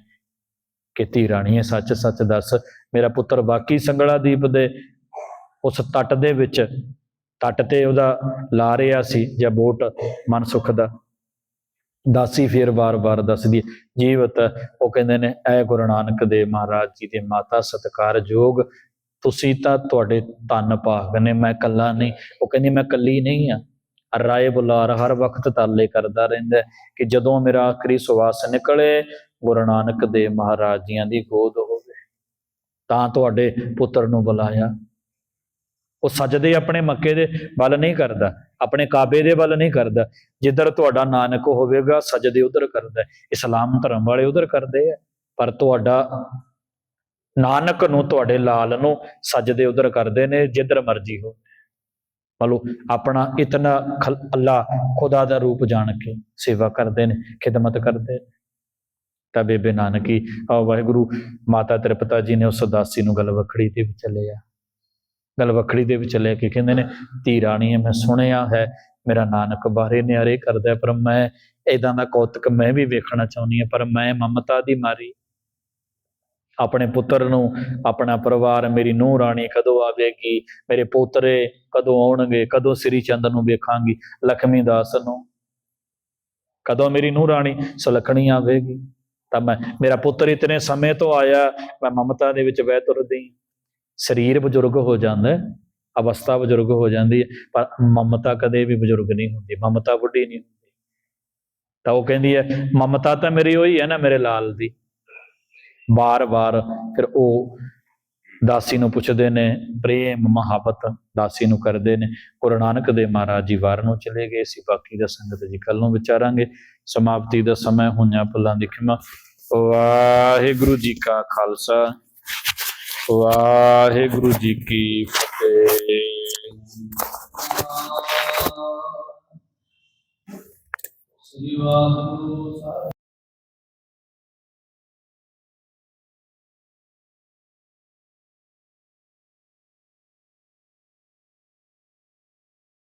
ਕਿ ਧੀ ਰਾਣੀਏ ਸੱਚ ਸੱਚ ਦੱਸ। ਮੇਰਾ ਪੁੱਤਰ ਬਾਕੀ ਸੰਗਲਾ ਦੀਪ ਦੇ ਉਸ ਤੱਟ ਦੇ ਵਿੱਚ, ਤੱਟ ਤੇ ਉਹਦਾ ਲਾ ਰਿਹਾ ਸੀ ਜਾਂ ਬੋਟ ਮਨ ਸੁਖ ਦਾ। ਦਾਸੀ ਫੇਰ ਬਾਰ-ਬਾਰ ਦੱਸਦੀ ਜੀਵਤ, ਉਹ ਕਹਿੰਦੇ ਨੇ, ਐ ਗੁਰੂ ਨਾਨਕ ਦੇਵ ਮਹਾਰਾਜ ਜੀ ਦੇ ਮਾਤਾ ਸਤਿਕਾਰਯੋਗ, ਤੁਸੀਂ ਤਾਂ ਤੁਹਾਡੇ ਧੰਨ ਭਾਗ ਨੇ, ਮੈਂ ਕੱਲਾ ਨਹੀਂ, ਉਹ ਕਹਿੰਦੀ ਮੈਂ ਕੱਲੀ ਨਹੀਂ ਆ ਰਾਏ ਬੁਲਾਰ ਹਰ ਵਕਤ ਤਾਲੇ ਕਰਦਾ ਰਹਿੰਦਾ ਕਿ ਜਦੋਂ ਮੇਰਾ ਆਖਰੀ ਸਵਾਸ ਨਿਕਲੇ, ਗੁਰੂ ਨਾਨਕ ਦੇਵ ਮਹਾਰਾਜ ਜੀਆਂ ਦੀ ਗੋਦ ਹੋਵੇ। ਤਾਂ ਤੁਹਾਡੇ ਪੁੱਤਰ ਨੂੰ ਬੁਲਾਇਆ। ਉਹ ਸਜਦੇ ਆਪਣੇ ਮੱਕੇ ਦੇ ਵੱਲ ਨਹੀਂ ਕਰਦਾ, ਆਪਣੇ ਕਾਬੇ ਦੇ ਵੱਲ ਨਹੀਂ ਕਰਦਾ। ਜਿੱਧਰ ਤੁਹਾਡਾ ਨਾਨਕ ਹੋਵੇਗਾ, ਸਜਦੇ ਉਧਰ ਕਰਦਾ ਇਸਲਾਮ ਧਰਮ ਵਾਲੇ ਉਧਰ ਕਰਦੇ ਆ। ਪਰ ਤੁਹਾਡਾ ਨਾਨਕ ਨੂੰ, ਤੁਹਾਡੇ ਲਾਲ ਨੂੰ ਸਜਦੇ ਉਧਰ ਕਰਦੇ ਨੇ, ਜਿੱਧਰ ਮਰਜ਼ੀ ਹੋ ਮਤਲਬ ਆਪਣਾ ਇਤਨਾ ਖਲ- ਅੱਲਾ ਖੁਦਾ ਦਾ ਰੂਪ ਜਾਣ ਕੇ ਸੇਵਾ ਕਰਦੇ ਨੇ, ਖਿਦਮਤ ਕਰਦੇ ਨੇ। ਤਾਂ ਬੇਬੇ ਨਾਨਕੀ ਆ ਵਾਹਿਗੁਰੂ, ਮਾਤਾ ਤ੍ਰਿਪਤਾ ਜੀ ਨੇ ਉਸ ਦਾਸੀ ਨੂੰ ਗਲਵਖੜੀ ਦੇ ਵਿੱਚ ਲਿਆ ਗਲਵਖੜੀ ਦੇ ਵਿੱਚ ਲੈ ਕੇ ਕਹਿੰਦੇ ਨੇ, ਧੀ ਰਾਣੀ ਹੈ, ਮੈਂ ਸੁਣਿਆ ਹੈ, ਮੇਰਾ ਨਾਨਕ ਬਾਰੇ ਨਿਆਰੇ ਕਰਦਾ ਪਰ ਮੈਂ ਇਦਾਂ ਦਾ ਕੌਤਕ ਮੈਂ ਵੀ ਵੇਖਣਾ ਚਾਹੁੰਦੀ ਹਾਂ, ਪਰ ਮੈਂ ਮਮਤਾ ਦੀ ਮਾਰੀ। ਆਪਣੇ ਪੁੱਤਰ ਨੂੰ, ਆਪਣਾ ਪਰਿਵਾਰ ਮੇਰੀ ਨੂੰਹ ਰਾਣੀ ਕਦੋਂ ਆਵੇਗੀ, ਮੇਰੇ ਪੋਤਰੇ ਕਦੋਂ ਆਉਣਗੇ, ਕਦੋਂ ਸ੍ਰੀ ਚੰਦ ਨੂੰ ਵੇਖਾਂਗੀ, ਲਖਮੀ ਦਾਸ ਨੂੰ। ਕਦੋਂ ਮੇਰੀ ਨੂੰਹ ਰਾਣੀ ਸੁਲੱਖਣੀ ਆਵੇਗੀ? ਤਾਂ ਮੈਂ, ਮੇਰਾ ਪੁੱਤਰ ਇਤਨੇ ਸਮੇਂ ਤੋਂ ਆਇਆ, ਮੈਂ ਮਮਤਾ ਦੇ ਵਿੱਚ ਵਹਿ ਤੁਰਦੀ ਸਰੀਰ ਬਜ਼ੁਰਗ ਹੋ ਜਾਂਦਾ ਅਵਸਥਾ ਬਜ਼ੁਰਗ ਹੋ ਜਾਂਦੀ ਹੈ, ਪਰ ਮਮਤਾ ਕਦੇ ਵੀ ਬਜ਼ੁਰਗ ਨਹੀਂ ਹੁੰਦੀ, ਮਮਤਾ ਬੁੱਢੀ ਨਹੀਂ ਹੁੰਦੀ। ਤਾਂ ਉਹ ਕਹਿੰਦੀ ਹੈ, ਮਮਤਾ ਤਾਂ ਮੇਰੀ ਉਹੀ ਹੈ ਨਾ, ਮੇਰੇ ਲਾਲ ਦੀ। ਬਾਰ-ਬਾਰ ਫਿਰ ਉਹ ਦਾਸੀ ਨੂੰ ਪੁੱਛਦੇ ਨੇ, ਪ੍ਰੇਮ ਮੁਹੱਬਤ ਦਾਸੀ ਨੂੰ ਕਰਦੇ ਨੇ। ਗੁਰੂ ਨਾਨਕ ਦੇ ਮਹਾਰਾਜ ਜੀ ਵਾਰ ਨੂੰ ਚਲੇ ਗਏ ਸੀ ਬਾਕੀ ਦਾ ਸੰਗਤ ਜੀ ਕੱਲ ਨੂੰ ਵਿਚਾਰਾਂਗੇ। ਸਮਾਪਤੀ ਦਾ ਸਮਾਂ ਹੋਈਆਂ ਭੁੱਲਾਂ ਦੀ ਖਿਮਾ। ਵਾਹਿਗੁਰੂ ਜੀ ਕਾ ਖਾਲਸਾ, ਵਾਹਿਗੁਰੂ ਜੀ ਕੀ ਫਤਿਹ। ਸ੍ਰੀ ਵਾਹਿਗੁਰੂ